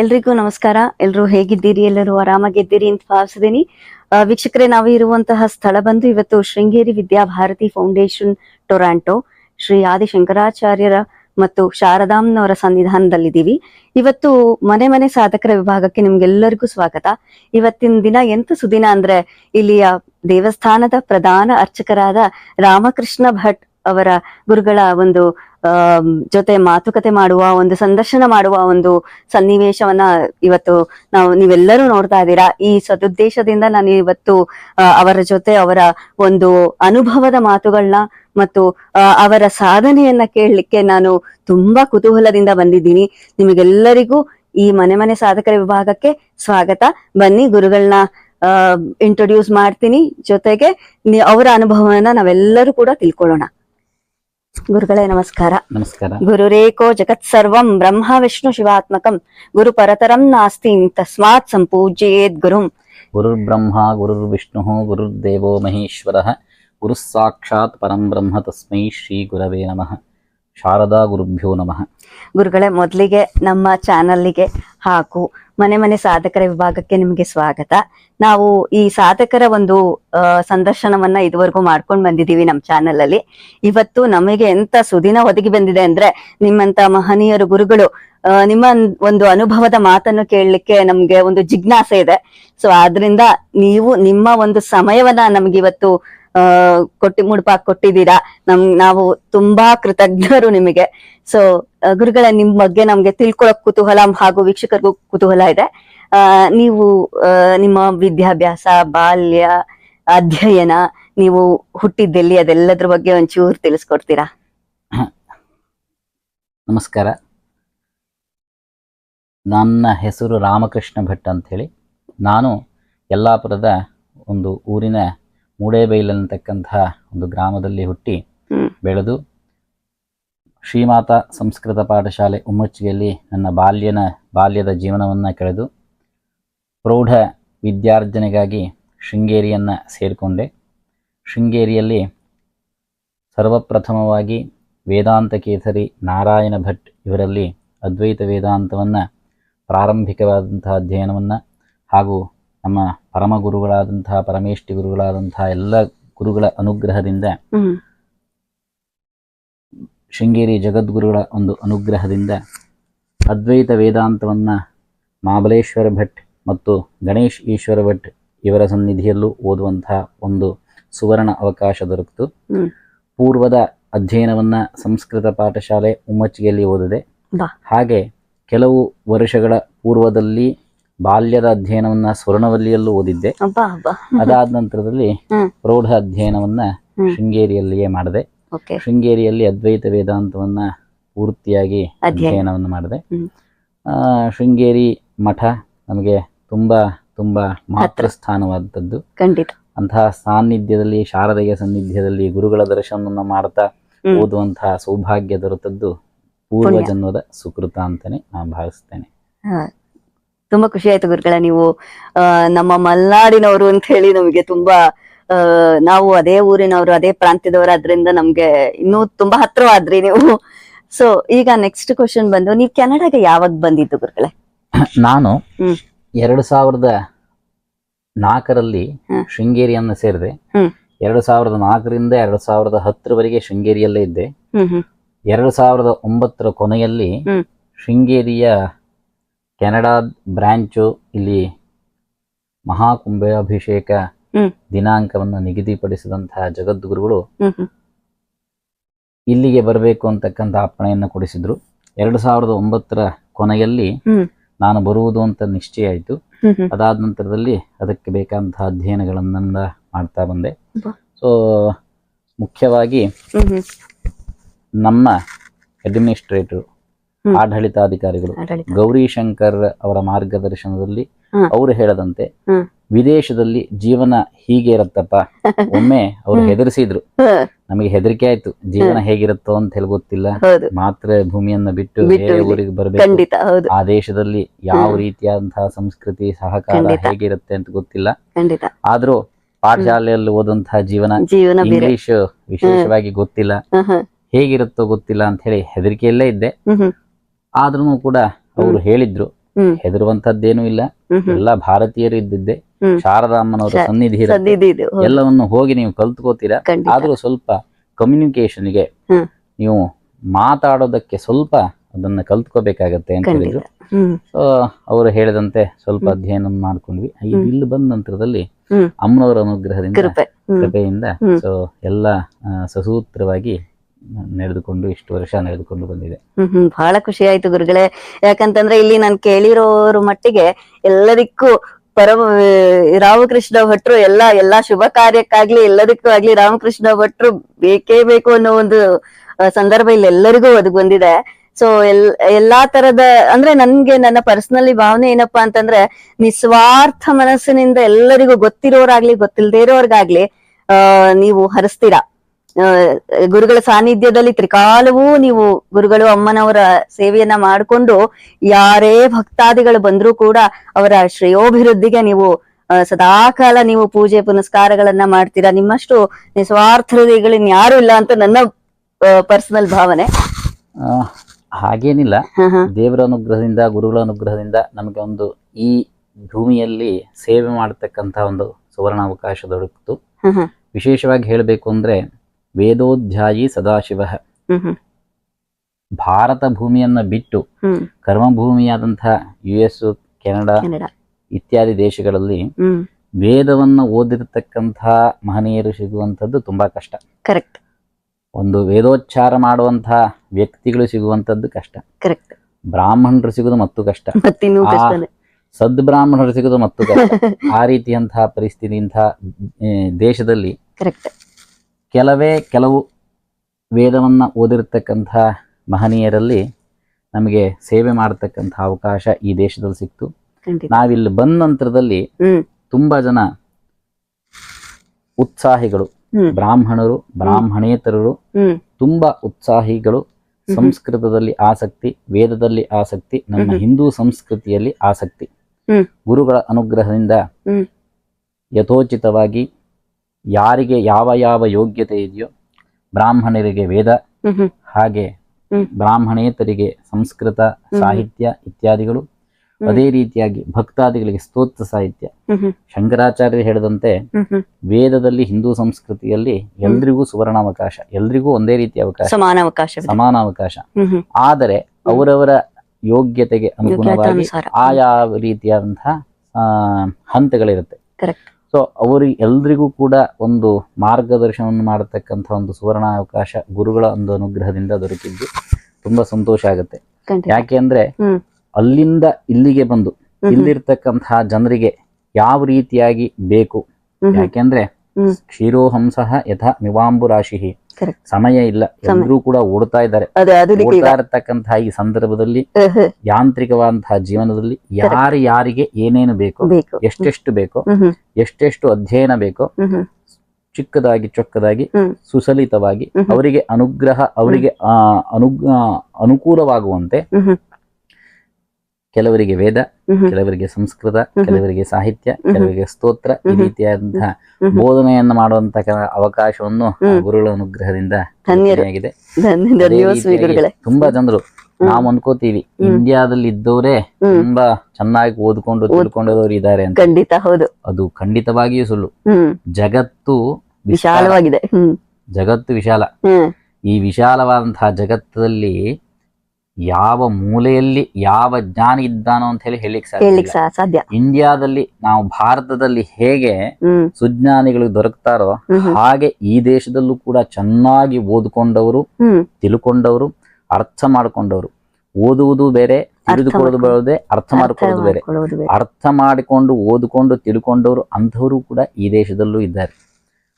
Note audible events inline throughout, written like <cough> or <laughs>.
ಎಲ್ರಿಗೂ ನಮಸ್ಕಾರ. ಎಲ್ರು ಹೇಗಿದ್ದೀರಿ? ಎಲ್ಲರೂ ಆರಾಮಾಗಿದ್ದೀರಿ ಅಂತ ಭಾವಿಸಿದೀನಿ ವೀಕ್ಷಕರೇ, ನಾವು ಇರುವಂತಹ ಸ್ಥಳ ಬಂದು ಇವತ್ತು ಶೃಂಗೇರಿ ವಿದ್ಯಾಭಾರತಿ ಫೌಂಡೇಶನ್ ಟೊರಾಂಟೊ, ಶ್ರೀ ಆದಿ ಶಂಕರಾಚಾರ್ಯರ ಮತ್ತು ಶಾರದಾಂನವರ ಸನ್ನಿಧಾನದಲ್ಲಿದ್ದೀವಿ. ಇವತ್ತು ಮನೆ ಮನೆ ಸಾಧಕರ ವಿಭಾಗಕ್ಕೆ ನಿಮ್ಗೆಲ್ಲರಿಗೂ ಸ್ವಾಗತ. ಇವತ್ತಿನ ದಿನ ಎಂತ ಸುದಿನ ಅಂದ್ರೆ ಇಲ್ಲಿಯ ದೇವಸ್ಥಾನದ ಪ್ರಧಾನ ಅರ್ಚಕರಾದ ರಾಮಕೃಷ್ಣ ಭಟ್ ಅವರ ಗುರುಗಳ ಒಂದು ಜೊತೆ ಮಾತುಕತೆ ಮಾಡುವ, ಒಂದು ಸಂದರ್ಶನ ಮಾಡುವ ಒಂದು ಸನ್ನಿವೇಶವನ್ನ ಇವತ್ತು ನಾವು ನೀವೆಲ್ಲರೂ ನೋಡ್ತಾ ಇದ್ದೀರಾ. ಈ ಸದುದ್ದೇಶದಿಂದ ನಾನು ಇವತ್ತು ಅವರ ಜೊತೆ ಅವರ ಒಂದು ಅನುಭವದ ಮಾತುಗಳನ್ನ ಮತ್ತು ಅವರ ಸಾಧನೆಯನ್ನ ಕೇಳಲಿಕ್ಕೆ ನಾನು ತುಂಬಾ ಕುತೂಹಲದಿಂದ ಬಂದಿದ್ದೀನಿ. ನಿಮಗೆಲ್ಲರಿಗೂ ಈ ಮನೆ ಮನೆ ಸಾಧಕರ ವಿಭಾಗಕ್ಕೆ ಸ್ವಾಗತ. ಬನ್ನಿ, ಗುರುಗಳನ್ನ ಇಂಟ್ರೊಡ್ಯೂಸ್ ಮಾಡ್ತೀನಿ. ಜೊತೆಗೆ ಅವರ ಅನುಭವವನ್ನ ನಾವೆಲ್ಲರೂ ಕೂಡ ತಿಳ್ಕೊಳ್ಳೋಣ. ಗುರುಗಳೇ ನಮಸ್ಕಾರ. ನಮಸ್ಕಾರ. ಗುರುರೇಕೋ ಜಗತ್ ಸರ್ವಂ ಬ್ರಹ್ಮ ವಿಷ್ಣು ಶಿವಾತ್ಮಕಂ. ಗುರು ಪರತರಂ ನಾಸ್ತಿ ತಸ್ಮಾತ್ ಸಂಪೂಜ್ಯೇದ್ ಗುರುಂ. ಗುರುರ್ ಬ್ರಹ್ಮ ಗುರುರ್ ವಿಷ್ಣು ಗುರುರ್ದೇವೋ ಮಹೇಶ್ವರ. ಗುರು ಸಾಕ್ಷಾತ್ ಪರಂ ಬ್ರಹ್ಮ ತಸ್ಮೈ ಶ್ರೀ ಗುರವೇ ನಮಃ. ಶಾರದಾ ಗುರುಭ್ಯೋ ನಮಃ. ಗುರುಗಳೇ ಮೊದಲಿಗೆ ನಮ್ಮ ಚಾನಲ್ಗೆ ಹಾಕು. ಮನೆ ಮನೆ ಸಾಧಕರ ವಿಭಾಗಕ್ಕೆ ನಿಮಗೆ ಸ್ವಾಗತ. ನಾವು ಈ ಸಾಧಕರ ಒಂದು ಸಂದರ್ಶನವನ್ನ ಇದುವರೆಗೂ ಮಾಡ್ಕೊಂಡ್ ಬಂದಿದೀವಿ ನಮ್ಮ ಚಾನೆಲ್ ಅಲ್ಲಿ ಇವತ್ತು ನಮಗೆ ಎಂತ ಸುದಿನ ಒದಗಿ ಬಂದಿದೆ ಅಂದ್ರೆ ನಿಮ್ಮಂತ ಮಹನೀಯರು ಗುರುಗಳು ನಿಮ್ಮ ಒಂದು ಅನುಭವದ ಮಾತನ್ನು ಕೇಳಲಿಕ್ಕೆ ನಮ್ಗೆ ಒಂದು ಜಿಜ್ಞಾಸೆ ಇದೆ. ಸೊ ಆದ್ರಿಂದ ನೀವು ನಿಮ್ಮ ಒಂದು ಸಮಯವನ್ನ ನಮ್ಗೆ ಇವತ್ತು ಅಹ್ ಕೊಟ್ಟಿ, ಮುಡುಪಾಕ್ ಕೊಟ್ಟಿದ್ದೀರಾ. ನಮ್, ನಾವು ತುಂಬಾ ಕೃತಜ್ಞರು ನಿಮಗೆ. ಸೊ ಗುರುಗಳ, ನಿಮ್ ಬಗ್ಗೆ ನಮ್ಗೆ ತಿಳ್ಕೊಳಕ್ ಕುತೂಹಲ ಹಾಗೂ ವೀಕ್ಷಕರಿಗೂ ಕುತೂಹಲ ಇದೆ. ನೀವು ನಿಮ್ಮ ವಿದ್ಯಾಭ್ಯಾಸ ಬಾಲ್ಯ ಅಧ್ಯಯನ ನೀವು ಹುಟ್ಟಿದ್ದೆಲ್ಲಿ ಅದೆಲ್ಲದ್ರ ಬಗ್ಗೆ ಒಂಚೂರು ತಿಳಿಸ್ಕೊಡ್ತೀರಾ? <clears throat> ನಮಸ್ಕಾರ. ನನ್ನ ಹೆಸರು ರಾಮಕೃಷ್ಣ ಭಟ್ ಅಂಥೇಳಿ. ನಾನು ಯಲ್ಲಾಪುರದ ಒಂದು ಊರಿನ ಮೂಡೇಬೈಲಂತಕ್ಕಂತಹ ಒಂದು ಗ್ರಾಮದಲ್ಲಿ ಹುಟ್ಟಿ ಬೆಳೆದು ಶ್ರೀಮಾತಾ ಸಂಸ್ಕೃತ ಪಾಠಶಾಲೆ ಉಮ್ಮಚ್ಚಿಗೆಯಲ್ಲಿ ನನ್ನ ಬಾಲ್ಯನ ಬಾಲ್ಯದ ಜೀವನವನ್ನು ಕಳೆದು ಪ್ರೌಢ ವಿದ್ಯಾರ್ಜನೆಗಾಗಿ ಶೃಂಗೇರಿಯನ್ನು ಸೇರಿಕೊಂಡೆ. ಶೃಂಗೇರಿಯಲ್ಲಿ ಸರ್ವಪ್ರಥಮವಾಗಿ ವೇದಾಂತ ಕೇಸರಿ ನಾರಾಯಣ ಭಟ್ ಇವರಲ್ಲಿ ಅದ್ವೈತ ವೇದಾಂತವನ್ನು ಪ್ರಾರಂಭಿಕವಾದಂತಹ ಅಧ್ಯಯನವನ್ನು ಹಾಗೂ ನಮ್ಮ ಪರಮ ಗುರುಗಳಾದಂತಹ ಪರಮೇಷ್ಠಿ ಗುರುಗಳಾದಂತಹ ಎಲ್ಲ ಗುರುಗಳ ಅನುಗ್ರಹದಿಂದ ಶೃಂಗೇರಿ ಜಗದ್ಗುರುಗಳ ಒಂದು ಅನುಗ್ರಹದಿಂದ ಅದ್ವೈತ ವೇದಾಂತವನ್ನು ಮಾಬಲೇಶ್ವರ ಭಟ್ ಮತ್ತು ಗಣೇಶ್ ಈಶ್ವರ ಭಟ್ ಇವರ ಸನ್ನಿಧಿಯಲ್ಲೂ ಓದುವಂತಹ ಒಂದು ಸುವರ್ಣ ಅವಕಾಶ ದೊರಕಿತು. ಪೂರ್ವದ ಅಧ್ಯಯನವನ್ನ ಸಂಸ್ಕೃತ ಪಾಠಶಾಲೆ ಉಮ್ಮಚ್ಚಿಗೆಯಲ್ಲಿ ಓದಿದೆ. ಹಾಗೆ ಕೆಲವು ವರ್ಷಗಳ ಪೂರ್ವದಲ್ಲಿ ಬಾಲ್ಯದ ಅಧ್ಯಯನವನ್ನ ಸ್ವರ್ಣವಲ್ಲಿಯಲ್ಲೂ ಓದಿದ್ದೆ. ಅದಾದ ನಂತರದಲ್ಲಿ. ಪ್ರೌಢ ಅಧ್ಯಯನವನ್ನ. ಶೃಂಗೇರಿಯಲ್ಲಿಯೇ ಮಾಡಿದೆ. ಶೃಂಗೇರಿಯಲ್ಲಿ ಅದ್ವೈತ ವೇದಾಂತವನ್ನ ಪೂರ್ತಿಯಾಗಿ ಅಧ್ಯಯನ. ಅಧ್ಯಯನವನ್ನು ಮಾಡಿದೆ. ಆ, ಶೃಂಗೇರಿ ಮಠ ನಮಗೆ ತುಂಬಾ ತುಂಬಾ ಮಹತ್ವ ಸ್ಥಾನವಾದದ್ದು ಖಂಡಿತ ಅಂತಹ ಸಾನ್ನಿಧ್ಯದಲ್ಲಿ ಶಾರದೆಯ ಸಾನ್ನಿಧ್ಯದಲ್ಲಿ ಗುರುಗಳ ದರ್ಶನವನ್ನ ಮಾಡ್ತಾ. ಓದುವಂತಹ ಸೌಭಾಗ್ಯ ದೊರೆತದ್ದು ಪೂರ್ವ ಜನ್ಮದ ಸುಕೃತ ಅಂತಾನೆ ನಾನು ಭಾವಿಸ್ತೇನೆ. ತುಂಬಾ ಖುಷಿ ಆಯ್ತು ಗುರುಗಳ ನೀವು ನಮ್ಮ ಮಲ್ನಾಡಿನವರು ಅಂತ ಹೇಳಿ ನಮಗೆ ತುಂಬಾ ನಾವು ಅದೇ ಊರಿನವರು ಅದೇ ಪ್ರಾಂತ್ಯದವರು ಅದ್ರಿಂದ ನಮ್ಗೆ ಇನ್ನೂ ತುಂಬಾ ಹತ್ರವಾದ್ರಿ ನೀವು ಸೊ ಈಗ ನೆಕ್ಸ್ಟ್ ಕ್ವಶನ್ ಬಂದು ನೀವು ಕೆನಡಾಗೆ ಯಾವಾಗ ಬಂದಿದ್ದು ಗುರುಗಳೇ ನಾನು. ಎರಡು ಸಾವಿರದ ನಾಲ್ಕರಲ್ಲಿ. ಶೃಂಗೇರಿಯನ್ನು ಸೇರಿದೆ. ಎರಡು ಸಾವಿರದ ನಾಲ್ಕರಿಂದ ಎರಡು ಸಾವಿರದ ಹತ್ತರವರೆಗೆ ಶೃಂಗೇರಿಯಲ್ಲೇ ಇದ್ದೆ ಎರಡು ಸಾವಿರದ ಒಂಬತ್ತರ ಕೊನೆಯಲ್ಲಿ. ಶೃಂಗೇರಿಯ ಕೆನಡಾ ಬ್ರಾಂಚು ಇಲ್ಲಿ ಮಹಾಕುಂಭಾಭಿಷೇಕ. ದಿನಾಂಕವನ್ನು ನಿಗದಿಪಡಿಸಿದಂತಹ ಜಗದ್ಗುರುಗಳು ಇಲ್ಲಿಗೆ ಬರಬೇಕು ಅಂತಕ್ಕಂಥ ಅಪ್ಪಣೆಯನ್ನು ಕೊಡಿಸಿದ್ರು ಎರಡು ಸಾವಿರದ ಒಂಬತ್ತರ ಕೊನೆಯಲ್ಲಿ. ನಾನು ಬರುವುದು ಅಂತ ನಿಶ್ಚಯ ಆಯಿತು ಅದಾದ ನಂತರದಲ್ಲಿ ಅದಕ್ಕೆ ಬೇಕಾದಂತಹ ಅಧ್ಯಯನಗಳನ್ನೆಲ್ಲ ಮಾಡ್ತಾ ಬಂದೆ. ಸೊ ಮುಖ್ಯವಾಗಿ ನಮ್ಮ ಅಡ್ಮಿನಿಸ್ಟ್ರೇಟರ್ ಆಡಳಿತಾಧಿಕಾರಿಗಳು ಆಡಳಿತ. ಗೌರಿಶಂಕರ್ ಅವರ ಮಾರ್ಗದರ್ಶನದಲ್ಲಿ. ಅವರು ಹೇಳದಂತೆ. ವಿದೇಶದಲ್ಲಿ ಜೀವನ ಹೀಗೆ ಇರತ್ತಪ್ಪ? ಒಮ್ಮೆ ಅವ್ರು. ಹೆದರಿಸಿದ್ರು. ನಮಗೆ ಹೆದರಿಕೆ ಆಯ್ತು. ಜೀವನ ಹೇಗಿರುತ್ತೋ ಅಂತ ಹೇಳಿ ಗೊತ್ತಿಲ್ಲ. ಮಾತ್ರ ಭೂಮಿಯನ್ನ ಬಿಟ್ಟು ಬೇರೆ. ಊರಿಗೆ ಬರಬೇಕು. ಆ ದೇಶದಲ್ಲಿ ಯಾವ. ರೀತಿಯಾದಂತಹ ಸಂಸ್ಕೃತಿ ಸಹಕಾರ ಹೇಗಿರುತ್ತೆ ಅಂತ ಗೊತ್ತಿಲ್ಲ. ಆದ್ರೂ ಪಾಠಶಾಲೆಯಲ್ಲಿ ಓದಂತಹ ಜೀವನ ಇಂಗ್ಲಿಷ್ ವಿಶೇಷವಾಗಿ ಗೊತ್ತಿಲ್ಲ. ಹೇಗಿರುತ್ತೋ ಗೊತ್ತಿಲ್ಲ ಅಂತ ಹೇಳಿ ಹೆದರಿಕೆಯಲ್ಲೇ ಇದ್ದೆ. ಆದ್ರೂ ಕೂಡ ಅವರು ಹೇಳಿದ್ರು. ಹೆದರುವಂತದ್ದೇನೂ ಇಲ್ಲ. ಎಲ್ಲ ಭಾರತೀಯರು ಇದ್ದಿದ್ದೆ. ಹ್ಮ್. ಶಾರದಾ ಅಮ್ಮನವರ ಶಾ- ಸನ್ನಿಧಿ ಇರುತ್ತೆ. ಎಲ್ಲವನ್ನು ಹೋಗಿ ನೀವು ಕಲ್ತ್ಕೋತೀರಾ? ಆದ್ರೂ ಸ್ವಲ್ಪ ಕಮ್ಯುನಿಕೇಶನ್ಗೆ ನೀವು ಮಾತಾಡೋದಕ್ಕೆ ಸ್ವಲ್ಪ ಅದನ್ನ ಕಲ್ತ್ಕೋಬೇಕಾಗತ್ತೆ ಅಂತ ಹೇಳಿದ್ರು. ಅವರು ಹೇಳಿದಂತೆ ಸ್ವಲ್ಪ ಅಧ್ಯಯನ ಮಾಡ್ಕೊಂಡ್ವಿ. ಇಲ್ಲಿ ಬಂದ ನಂತರದಲ್ಲಿ. ಅಮ್ಮನವರ ಅನುಗ್ರಹದಿಂದ ಕೃಪೆಯಿಂದ. ಸೊ ಎಲ್ಲ ಸಸೂತ್ರವಾಗಿ ನಡೆದುಕೊಂಡು ಇಷ್ಟು ವರ್ಷ ನಡೆದುಕೊಂಡು ಬಂದಿದೆ. ಹ್ಮ್. ಬಹಳ ಖುಷಿ ಆಯ್ತು ಗುರುಗಳೇ. ಯಾಕಂತಂದ್ರೆ ಇಲ್ಲಿ ನಾನು ಕೇಳಿರೋರ ಮಟ್ಟಿಗೆ ಎಲ್ಲದಕ್ಕೂ ಪರಮ ರಾಮಕೃಷ್ಣ ಭಟ್ರು ಎಲ್ಲಾ ಎಲ್ಲಾ ಶುಭ ಕಾರ್ಯಕ್ಕಾಗ್ಲಿ, ಎಲ್ಲದಕ್ಕೂ ಆಗ್ಲಿ ರಾಮಕೃಷ್ಣ ಭಟ್ರು ಬೇಕೇ ಬೇಕು ಅನ್ನೋ ಒಂದು ಸಂದರ್ಭ ಇಲ್ಲಿ ಎಲ್ಲರಿಗೂ ಅದು ಬಂದಿದೆ. ಸೊ ಎಲ್, ಎಲ್ಲಾ ತರದ, ಅಂದ್ರೆ ನನ್ಗೆ ನನ್ನ ಪರ್ಸನಲಿ ಭಾವನೆ ಏನಪ್ಪಾ ಅಂತಂದ್ರೆ, ನಿಸ್ವಾರ್ಥ ಮನಸ್ಸಿನಿಂದ ಎಲ್ಲರಿಗೂ ಗೊತ್ತಿರೋರಾಗ್ಲಿ, ಗೊತ್ತಿಲ್ದೇ ಇರೋರ್ಗಾಗ್ಲಿ, ಆ, ನೀವು ಹರಿಸ್ತೀರಾ? ಗುರುಗಳ ಸಾನ್ನಿಧ್ಯದಲ್ಲಿ ತ್ರಿಕಾಲವೂ ನೀವು ಗುರುಗಳು ಅಮ್ಮನವರ ಸೇವೆಯನ್ನ ಮಾಡಿಕೊಂಡು ಯಾರೇ ಭಕ್ತಾದಿಗಳು ಬಂದ್ರೂ ಕೂಡ ಅವರ ಶ್ರೇಯೋಭಿವೃದ್ಧಿಗೆ ನೀವು ಸದಾಕಾಲ ನೀವು ಪೂಜೆ ಪುನಸ್ಕಾರಗಳನ್ನ ಮಾಡ್ತೀರಾ ನಿಮ್ಮಷ್ಟು ನಿಸ್ವಾರ್ಥ ಹೃದಯಗಳಿನ್ ಯಾರು ಇಲ್ಲ ಅಂತ ನನ್ನ ಪರ್ಸನಲ್ ಭಾವನೆ ಹಾಗೇನಿಲ್ಲ. ದೇವರ ಅನುಗ್ರಹದಿಂದ ಗುರುಗಳ ಅನುಗ್ರಹದಿಂದ ನಮಗೆ ಒಂದು ಈ ಭೂಮಿಯಲ್ಲಿ ಸೇವೆ ಮಾಡತಕ್ಕಂತ ಒಂದು ಸುವರ್ಣ ಅವಕಾಶ ದೊರಕಿತು. ವಿಶೇಷವಾಗಿ ಹೇಳಬೇಕು ಅಂದ್ರೆ ವೇದೋಧ್ಯಾಯಿ ಸದಾಶಿವ. ಭಾರತ ಭೂಮಿಯನ್ನ ಬಿಟ್ಟು ಕರ್ಮಭೂಮಿಯಾದಂತಹ ಯು ಎಸ್ ಕೆನಡಾ ಇತ್ಯಾದಿ ದೇಶಗಳಲ್ಲಿ ವೇದವನ್ನ ಓದಿರತಕ್ಕಂತಹ ಮಹನೀಯರು ಸಿಗುವಂಥದ್ದು ತುಂಬಾ ಕಷ್ಟ. ಕರೆಕ್ಟ್. ಒಂದು ವೇದೋಚ್ಚಾರ ಮಾಡುವಂತಹ ವ್ಯಕ್ತಿಗಳು ಸಿಗುವಂಥದ್ದು ಕಷ್ಟ. ಕರೆಕ್ಟ್. ಬ್ರಾಹ್ಮಣರು ಸಿಗುವುದು ಮತ್ತು ಕಷ್ಟ. ಸದ್ಬ್ರಾಹ್ಮಣರು ಸಿಗುವುದು ಮತ್ತು ಕಷ್ಟ. <laughs> ಆ ರೀತಿಯಂತಹ ಪರಿಸ್ಥಿತಿ ಇಂತಹ ದೇಶದಲ್ಲಿ ಕರೆಕ್ಟ್. ಕೆಲವೇ ಕೆಲವು ವೇದವನ್ನು ಓದಿರತಕ್ಕಂಥ ಮಹನೀಯರಲ್ಲಿ ನಮಗೆ ಸೇವೆ ಮಾಡತಕ್ಕಂಥ ಅವಕಾಶ ಈ ದೇಶದಲ್ಲಿ ಸಿಕ್ತು. ನಾವಿಲ್ಲಿ ಬಂದ ನಂತರದಲ್ಲಿ ತುಂಬಾ ಜನ ಉತ್ಸಾಹಿಗಳು ಬ್ರಾಹ್ಮಣರು ಬ್ರಾಹ್ಮಣೇತರರು ಹ್ಮ್. ತುಂಬಾ ಉತ್ಸಾಹಿಗಳು ಸಂಸ್ಕೃತದಲ್ಲಿ ಆಸಕ್ತಿ ವೇದದಲ್ಲಿ ಆಸಕ್ತಿ ನಮ್ಮ ಹಿಂದೂ ಸಂಸ್ಕೃತಿಯಲ್ಲಿ ಆಸಕ್ತಿ. ಗುರುಗಳ ಅನುಗ್ರಹದಿಂದ. ಯಥೋಚಿತವಾಗಿ ಯಾರಿಗೆ ಯಾವ ಯಾವ ಯೋಗ್ಯತೆ ಇದೆಯೋ ಬ್ರಾಹ್ಮಣರಿಗೆ ವೇದ ಹಾಗೆ ಹ್ಮ್. ಬ್ರಾಹ್ಮಣೇತರಿಗೆ ಸಂಸ್ಕೃತ ಸಾಹಿತ್ಯ ಇತ್ಯಾದಿಗಳು ಅದೇ ರೀತಿಯಾಗಿ ಭಕ್ತಾದಿಗಳಿಗೆ ಸ್ತೋತ್ರ ಸಾಹಿತ್ಯ. ಶಂಕರಾಚಾರ್ಯರು ಹೇಳಿದಂತೆ ವೇದದಲ್ಲಿ ಹಿಂದೂ ಸಂಸ್ಕೃತಿಯಲ್ಲಿ ಎಲ್ರಿಗೂ ಸುವರ್ಣಾವಕಾಶ ಎಲ್ರಿಗೂ ಒಂದೇ ರೀತಿಯ ಅವಕಾಶ ಸಮಾನ ಅವಕಾಶ. ಆದರೆ ಅವರವರ ಯೋಗ್ಯತೆಗೆ ಅನುಗುಣವಾಗಿ. ಆಯಾ ರೀತಿಯಾದಂತಹ ಆ, ಹಂತಗಳಿರುತ್ತೆ. ಸೊ ಅವರಿಗೆ ಎಲ್ರಿಗೂ ಕೂಡ ಒಂದು ಮಾರ್ಗದರ್ಶನವನ್ನು ಮಾಡತಕ್ಕಂಥ ಒಂದು ಸುವರ್ಣ ಅವಕಾಶ ಗುರುಗಳ ಒಂದು ಅನುಗ್ರಹದಿಂದ ದೊರಕಿದ್ದು ತುಂಬಾ ಸಂತೋಷ ಆಗುತ್ತೆ ಯಾಕೆ ಅಂದ್ರೆ ಅಲ್ಲಿಂದ ಇಲ್ಲಿಗೆ ಬಂದು. ಇಲ್ಲಿರ್ತಕ್ಕಂತಹ ಜನರಿಗೆ ಯಾವ ರೀತಿಯಾಗಿ ಬೇಕು. ಯಾಕೆಂದ್ರೆ. ಕ್ಷೀರೋಹಂಸ ಯಥಾ ನಿವಾಂಬು ರಾಶಿ. ಸಮಯ ಇಲ್ಲ. ಎಲ್ಲರೂ ಕೂಡ ಓಡ್ತಾ ಇದ್ದಾರೆ. ಓಡ್ತಾ ಇರತಕ್ಕಂತಹ ಈ ಸಂದರ್ಭದಲ್ಲಿ. ಯಾಂತ್ರಿಕವಾದಂತಹ ಜೀವನದಲ್ಲಿ ಯಾರು ಯಾರಿಗೆ ಏನೇನು ಬೇಕೋ ಎಷ್ಟೆಷ್ಟು ಬೇಕೋ ಎಷ್ಟೆಷ್ಟು ಅಧ್ಯಯನ ಬೇಕೋ ಚಿಕ್ಕದಾಗಿ ಚೊಕ್ಕದಾಗಿ ಸುಸಲಿತವಾಗಿ. ಅವರಿಗೆ ಅನುಗ್ರಹ ಅವರಿಗೆ ಅನು ಅನುಕೂಲವಾಗುವಂತೆ ಕೆಲವರಿಗೆ ವೇದ ಕೆಲವರಿಗೆ ಸಂಸ್ಕೃತ ಕೆಲವರಿಗೆ ಸಾಹಿತ್ಯ ಕೆಲವರಿಗೆ ಸ್ತೋತ್ರ ಈ. ರೀತಿಯಾದಂತಹ. ಬೋಧನೆಯನ್ನು ಮಾಡುವಂತಹ ಅವಕಾಶವನ್ನು ಗುರುಗಳ ಅನುಗ್ರಹದಿಂದ. ಆಗಿದೆ. ತುಂಬಾ ಜನರು ನಾವು ಅನ್ಕೋತೀವಿ ಇಂಡಿಯಾದಲ್ಲಿ ಇದ್ದವರೇ ತುಂಬಾ ಚೆನ್ನಾಗಿ ಓದ್ಕೊಂಡು ತಿಳ್ಕೊಂಡವರು ಇದ್ದಾರೆ ಅಂತ. ಖಂಡಿತ ಹೌದು. ಅದು ಖಂಡಿತವಾಗಿಯೂ ಸುಳ್ಳು. ಜಗತ್ತು ವಿಶಾಲವಾಗಿದೆ. ಜಗತ್ತು ವಿಶಾಲ. ಈ ವಿಶಾಲವಾದಂತಹ ಜಗತ್ತಲ್ಲಿ ಯಾವ ಮೂಲೆಯಲ್ಲಿ ಯಾವ ಜ್ಞಾನಿ ಇದ್ದಾನೋ ಅಂತ ಹೇಳಿ ಹೇಳಿಕ್ ಸಾಧ್ಯ ಇಂಡಿಯಾದಲ್ಲಿ ನಾವು ಭಾರತದಲ್ಲಿ ಹೇಗೆ ಸುಜ್ಞಾನಿಗಳು ದೊರಕ್ತಾರೋ. ಹಾಗೆ ಈ ದೇಶದಲ್ಲೂ ಕೂಡ ಚೆನ್ನಾಗಿ ಓದ್ಕೊಂಡವರು ತಿಳ್ಕೊಂಡವರು ಅರ್ಥ ಮಾಡ್ಕೊಂಡವರು. ಓದುವುದು ಬೇರೆ ತಿಳಿದುಕೊಳ್ಳೋದು ಬರೋದೇ ಅರ್ಥ ಮಾಡ್ಕೊಳ್ಳೋದು ಬೇರೆ. ಅರ್ಥ ಮಾಡಿಕೊಂಡು ಓದಿಕೊಂಡು ತಿಳ್ಕೊಂಡವರು ಅಂಥವರು ಕೂಡ ಈ ದೇಶದಲ್ಲೂ ಇದ್ದಾರೆ.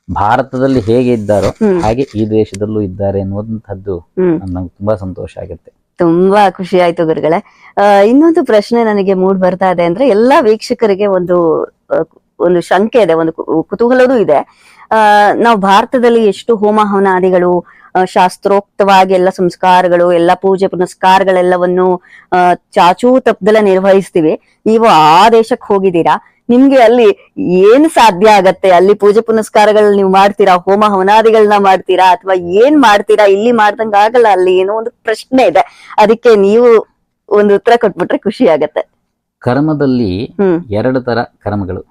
ಭಾರತದಲ್ಲಿ ಹೇಗೆ ಇದ್ದಾರೋ ಹಾಗೆ ಈ ದೇಶದಲ್ಲೂ ಇದ್ದಾರೆ ಅನ್ನುವಂಥದ್ದು ನಮ್ಗೆ ತುಂಬಾ ಸಂತೋಷ ಆಗುತ್ತೆ. ತುಂಬಾ ಖುಷಿ ಆಯ್ತು ಗುರುಗಳೇ. ಇನ್ನೊಂದು ಪ್ರಶ್ನೆ ನನಗೆ ಮೂಡ್ ಬರ್ತಾ ಇದೆ ಅಂದ್ರೆ ಎಲ್ಲಾ ವೀಕ್ಷಕರಿಗೆ ಒಂದು ಒಂದು ಶಂಕೆ ಇದೆ, ಒಂದು ಕುತೂಹಲದೂ ಕುತೂಹಲವೂ ಇದೆ ನಾವು ಭಾರತದಲ್ಲಿ ಎಷ್ಟು ಹೋಮ ಹವನಾದಿಗಳು ಶಾಸ್ತ್ರೋಕ್ತವಾಗಿ ಎಲ್ಲ ಸಂಸ್ಕಾರಗಳು, ಎಲ್ಲ ಪೂಜೆ ಪುನಸ್ಕಾರಗಳೆಲ್ಲವನ್ನು ಚಾಚೂ ತಪ್ಪದಲ್ಲ ನಿರ್ವಹಿಸ್ತೀವಿ. ನೀವು ಆ ದೇಶಕ್ಕೆ ಹೋಗಿದ್ದೀರಾ? ನಿಮ್ಗೆ ಅಲ್ಲಿ ಏನ್ ಸಾಧ್ಯ ಆಗತ್ತೆ? ಅಲ್ಲಿ ಪೂಜೆ ಪುನಸ್ಕಾರಗಳನ್ನ ನೀವು ಮಾಡ್ತೀರಾ? ಹೋಮ ಹವನಾದಿಗಳನ್ನ ಮಾಡ್ತೀರಾ? ಅಥವಾ ಏನ್ ಮಾಡ್ತೀರಾ? ಇಲ್ಲಿ ಮಾಡ್ದಂಗ ಆಗಲ್ಲ ಅಲ್ಲಿ ಏನೋ ಒಂದು ಪ್ರಶ್ನೆ ಇದೆ. ಅದಕ್ಕೆ ನೀವು ಒಂದು ಉತ್ತರ ಕೊಟ್ಬಿಟ್ರೆ ಖುಷಿ ಆಗತ್ತೆ. ಕರ್ಮದಲ್ಲಿ ಎರಡು ತರ ಕರ್ಮಗಳು.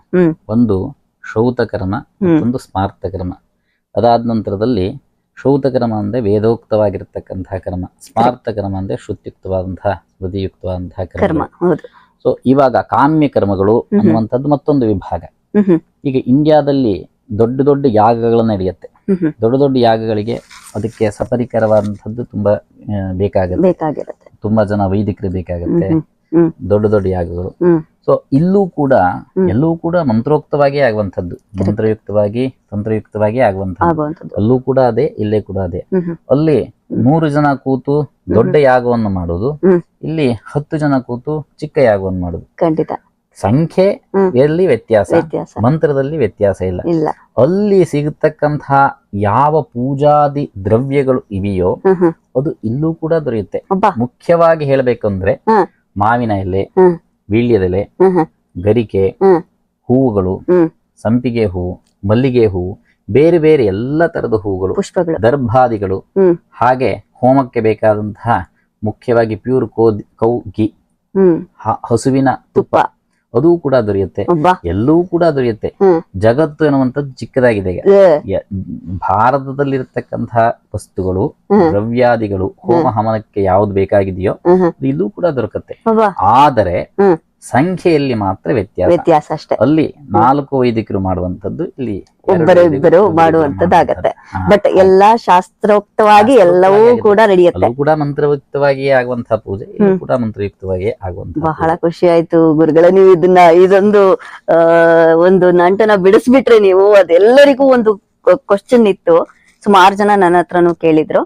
ಒಂದು ಶೌತ ಕರ್ಮ ಒಂದು ಮತ್ತೊಂದು ಸ್ಮಾರ್ತ ಕರ್ಮ. ಅದಾದ ನಂತರದಲ್ಲಿ ಶೌತ ಕರ್ಮ ಅಂದ್ರೆ ವೇದೋಕ್ತವಾಗಿರ್ತಕ್ಕಂತಹ ಕರ್ಮ. ಸ್ಮಾರ್ತ ಕರ್ಮ ಅಂದ್ರೆ ಶ್ರುತ್ಯುಕ್ತವಾದಂತಹ ಸ್ಮೃತಿಯುಕ್ತವಾದಂತಹ ಕರ್ಮ. ಸೊ ಇವಾಗ ಕಾಮ್ಯ ಕರ್ಮಗಳು. ಅನ್ನುವಂಥದ್ದು ಮತ್ತೊಂದು ವಿಭಾಗ. ಈಗ ಇಂಡಿಯಾದಲ್ಲಿ ದೊಡ್ಡ ದೊಡ್ಡ ಯಾಗಗಳು ನಡೆಯುತ್ತೆ. ದೊಡ್ಡ ದೊಡ್ಡ ಯಾಗಗಳಿಗೆ ಅದಕ್ಕೆ ಸಪರಿಕರವಾದಂಥದ್ದು ತುಂಬಾ ಬೇಕಾಗುತ್ತೆ. ತುಂಬಾ ಜನ ವೈದಿಕರು ಬೇಕಾಗುತ್ತೆ. ದೊಡ್ಡ ದೊಡ್ಡ ಯಾಗಗಳು. ಸೊ ಇಲ್ಲೂ ಕೂಡ. ಎಲ್ಲೂ ಕೂಡ ಮಂತ್ರೋಕ್ತವಾಗಿ ಆಗುವಂಥದ್ದು. ಮಂತ್ರಯುಕ್ತವಾಗಿ ತಂತ್ರಯುಕ್ತವಾಗಿ ಆಗುವಂಥದ್ದು. ಆಗುವಂಥದ್ದು. ಅಲ್ಲೂ ಕೂಡ ಅದೇ ಇಲ್ಲೇ ಕೂಡ ಅದೇ. ಅಲ್ಲಿ ನೂರು ಜನ ಕೂತು ದೊಡ್ಡ ಯಾಗವನ್ನು ಮಾಡೋದು. ಇಲ್ಲಿ ಹತ್ತು ಜನ ಕೂತು ಚಿಕ್ಕ ಯಾಗವನ್ನು ಮಾಡೋದು. ಖಂಡಿತ. ಸಂಖ್ಯೆ. ಎಲ್ಲಿ ವ್ಯತ್ಯಾಸ. ಮಂತ್ರದಲ್ಲಿ ವ್ಯತ್ಯಾಸ ಇಲ್ಲ. ಅಲ್ಲಿ ಸಿಗತಕ್ಕಂತಹ ಯಾವ ಪೂಜಾದಿ ದ್ರವ್ಯಗಳು ಇವೆಯೋ ಅದು ಇಲ್ಲೂ ಕೂಡ ದೊರೆಯುತ್ತೆ. ಮುಖ್ಯವಾಗಿ ಹೇಳಬೇಕಂದ್ರೆ. ಮಾವಿನ ಎಲೆ. ವೀಳ್ಯದೆಲೆ ಗರಿಕೆ ಹೂವುಗಳು ಸಂಪಿಗೆ ಹೂವು ಮಲ್ಲಿಗೆ ಹೂವು ಬೇರೆ ಬೇರೆ ಎಲ್ಲ ತರದ ಹೂವುಗಳು ಪುಷ್ಪಗಳು. ದರ್ಭಾದಿಗಳು. ಹಾಗೆ ಹೋಮಕ್ಕೆ ಬೇಕಾದಂತಹ ಮುಖ್ಯವಾಗಿ ಪ್ಯೂರ್ ಕೋ ಕೌ ಗಿ. ಹ- ಹಸುವಿನ ತುಪ್ಪ. ಅದು ಕೂಡ ದೊರೆಯುತ್ತೆ. ಎಲ್ಲವೂ ಕೂಡ ದೊರೆಯುತ್ತೆ. ಜಗತ್ತು ಎನ್ನುವಂಥದ್ದು ಚಿಕ್ಕದಾಗಿದೆ ಭಾರತದಲ್ಲಿರತಕ್ಕಂತಹ ವಸ್ತುಗಳು. ದ್ರವ್ಯಾದಿಗಳು ಹೋಮ. ಹವನಕ್ಕೆ ಯಾವ್ದು ಬೇಕಾಗಿದೆಯೋ ಇಲ್ಲೂ ಕೂಡ ದೊರಕತ್ತೆ. ಆದರೆ. ಸಂಖ್ಯೆಯಲ್ಲಿ ಮಾತ್ರ ವ್ಯತ್ಯಾಸ. ವ್ಯತ್ಯಾಸ ಅಷ್ಟೇ. ಅಲ್ಲಿ ನಾಲ್ಕು ವೈದಿಕರು ಮಾಡುವಂತದ್ದು ಇಲ್ಲಿ ಒಬ್ಬರ ಇಬ್ಬರು ಆಗತ್ತೆ ಬಟ್ ಎಲ್ಲಾ ಶಾಸ್ತ್ರೋಕ್ತವಾಗಿ ಎಲ್ಲವೂ ಕೂಡ ನಡೆಯುತ್ತೆ. ಕೂಡ ಮಂತ್ರಯುಕ್ತವಾಗಿ ಆಗುವಂತಹ ಪೂಜೆ ಕೂಡ ಮಂತ್ರಯುಕ್ತವಾಗಿ ಆಗುವಂತ ಬಹಳ ಖುಷಿ ಆಯ್ತು ಗುರುಗಳ ನೀವು ಇದನ್ನ ಇದೊಂದು ಒಂದು ನಂಟನ ಬಿಡಿಸ್ಬಿಟ್ರೆ ನೀವು ಅದೆಲ್ಲರಿಗೂ ಒಂದು ಕ್ವಶನ್ ಇತ್ತು. ಸುಮಾರು ಜನ ನನ್ನ ಹತ್ರನು ಕೇಳಿದ್ರು.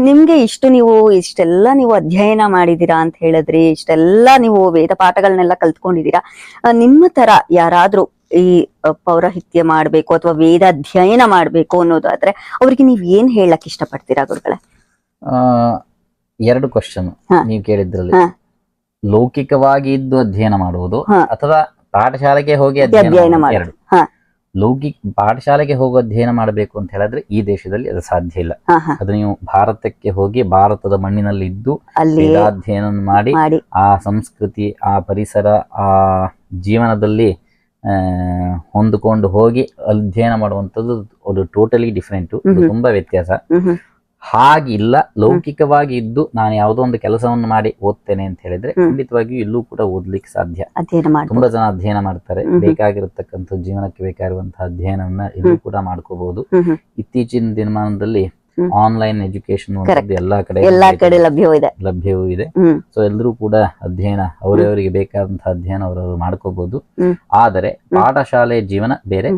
ನಿಮ್ಗೆ ಇಷ್ಟು ನೀವು ಇಷ್ಟೆಲ್ಲ ನೀವು ಅಧ್ಯಯನ ಮಾಡಿದೀರಾ ಅಂತ ಹೇಳಿದ್ರಿ ಇಷ್ಟೆಲ್ಲ ನೀವು ವೇದ ಪಾಠಗಳನ್ನೆಲ್ಲ ಕಲ್ತ್ಕೊಂಡಿದೀರಾ. ನಿಮ್ಮ ತರ ಯಾರಾದ್ರೂ ಈ ಪೌರಹಿತ್ಯ ಮಾಡ್ಬೇಕು ಅಥವಾ ವೇದ ಅಧ್ಯಯನ ಮಾಡ್ಬೇಕು ಅನ್ನೋದಾದ್ರೆ ಅವ್ರಿಗೆ ನೀವ್ ಏನ್ ಹೇಳಕ್ ಇಷ್ಟಪಡ್ತೀರಾ ಗುರುಗಳೇ? ಆ, ಎರಡು ಕ್ವಶನ್. ನೀವು ಕೇಳಿದ್ರಲ್ಲಿ. ಲೌಕಿಕವಾಗಿ ಇದ್ದು ಅಧ್ಯಯನ ಮಾಡುವುದು ಹಾ. ಅಥವಾ ಪಾಠಶಾಲೆಗೆ ಹೋಗಿ ಅಧ್ಯಯನ ಮಾಡುವುದು. ಲೌಕಿಕ ಪಾಠಶಾಲೆಗೆ ಹೋಗಿ ಅಧ್ಯಯನ ಮಾಡಬೇಕು ಅಂತ ಹೇಳಿದ್ರೆ ಈ ದೇಶದಲ್ಲಿ ಅದು ಸಾಧ್ಯ ಇಲ್ಲ. ಅದು ನೀವು ಭಾರತಕ್ಕೆ ಹೋಗಿ ಭಾರತದ ಮಣ್ಣಿನಲ್ಲಿ ಇದ್ದು ಅಲ್ಲಿ ಅಧ್ಯಯನ ಮಾಡಿ ಆ ಸಂಸ್ಕೃತಿ ಆ ಪರಿಸರ ಆ ಜೀವನದಲ್ಲಿ ಆ, ಹೊಂದಿಕೊಂಡು ಹೋಗಿ ಅಧ್ಯಯನ ಮಾಡುವಂತದ್ದು ಅದು ಟೋಟಲಿ ಡಿಫ್ರೆಂಟ್. ತುಂಬಾ ವ್ಯತ್ಯಾಸ. ಹಾಗಿಲ್ಲ ಲೌಕಿಕವಾಗಿ ಇದ್ದು ನಾನು ಯಾವುದೋ ಒಂದು ಕೆಲಸವನ್ನು ಮಾಡಿ ಓದ್ತೇನೆ ಅಂತ ಹೇಳಿದ್ರೆ. ಖಂಡಿತವಾಗಿಯೂ ಇಲ್ಲೂ ಕೂಡ ಓದ್ಲಿಕ್ಕೆ ಸಾಧ್ಯ. ತುಂಬಾ ಜನ ಅಧ್ಯಯನ ಮಾಡ್ತಾರೆ. ಬೇಕಾಗಿರತಕ್ಕಂಥ ಜೀವನಕ್ಕೆ ಬೇಕಾಗಿರುವಂತಹ ಅಧ್ಯಯನವನ್ನ ಇಲ್ಲೂ ಕೂಡ ಮಾಡ್ಕೋಬಹುದು ಇತ್ತೀಚಿನ ದಿನಮಾನದಲ್ಲಿ ಆನ್ಲೈನ್ ಎಜುಕೇಶನ್. ಎಲ್ಲಾ ಕಡೆ ಎಲ್ಲಾ ಕಡೆ ಲಭ್ಯವಿದೆ. ಲಭ್ಯವೂ ಇದೆ. ಸೊ ಎಲ್ಲರೂ ಕೂಡ ಅಧ್ಯಯನ ಅವರವರಿಗೆ ಬೇಕಾದಂತಹ ಅಧ್ಯಯನ ಅವರವರು ಮಾಡ್ಕೋಬಹುದು ಆದರೆ ಪಾಠಶಾಲೆ ಜೀವನ ಬೇರೆ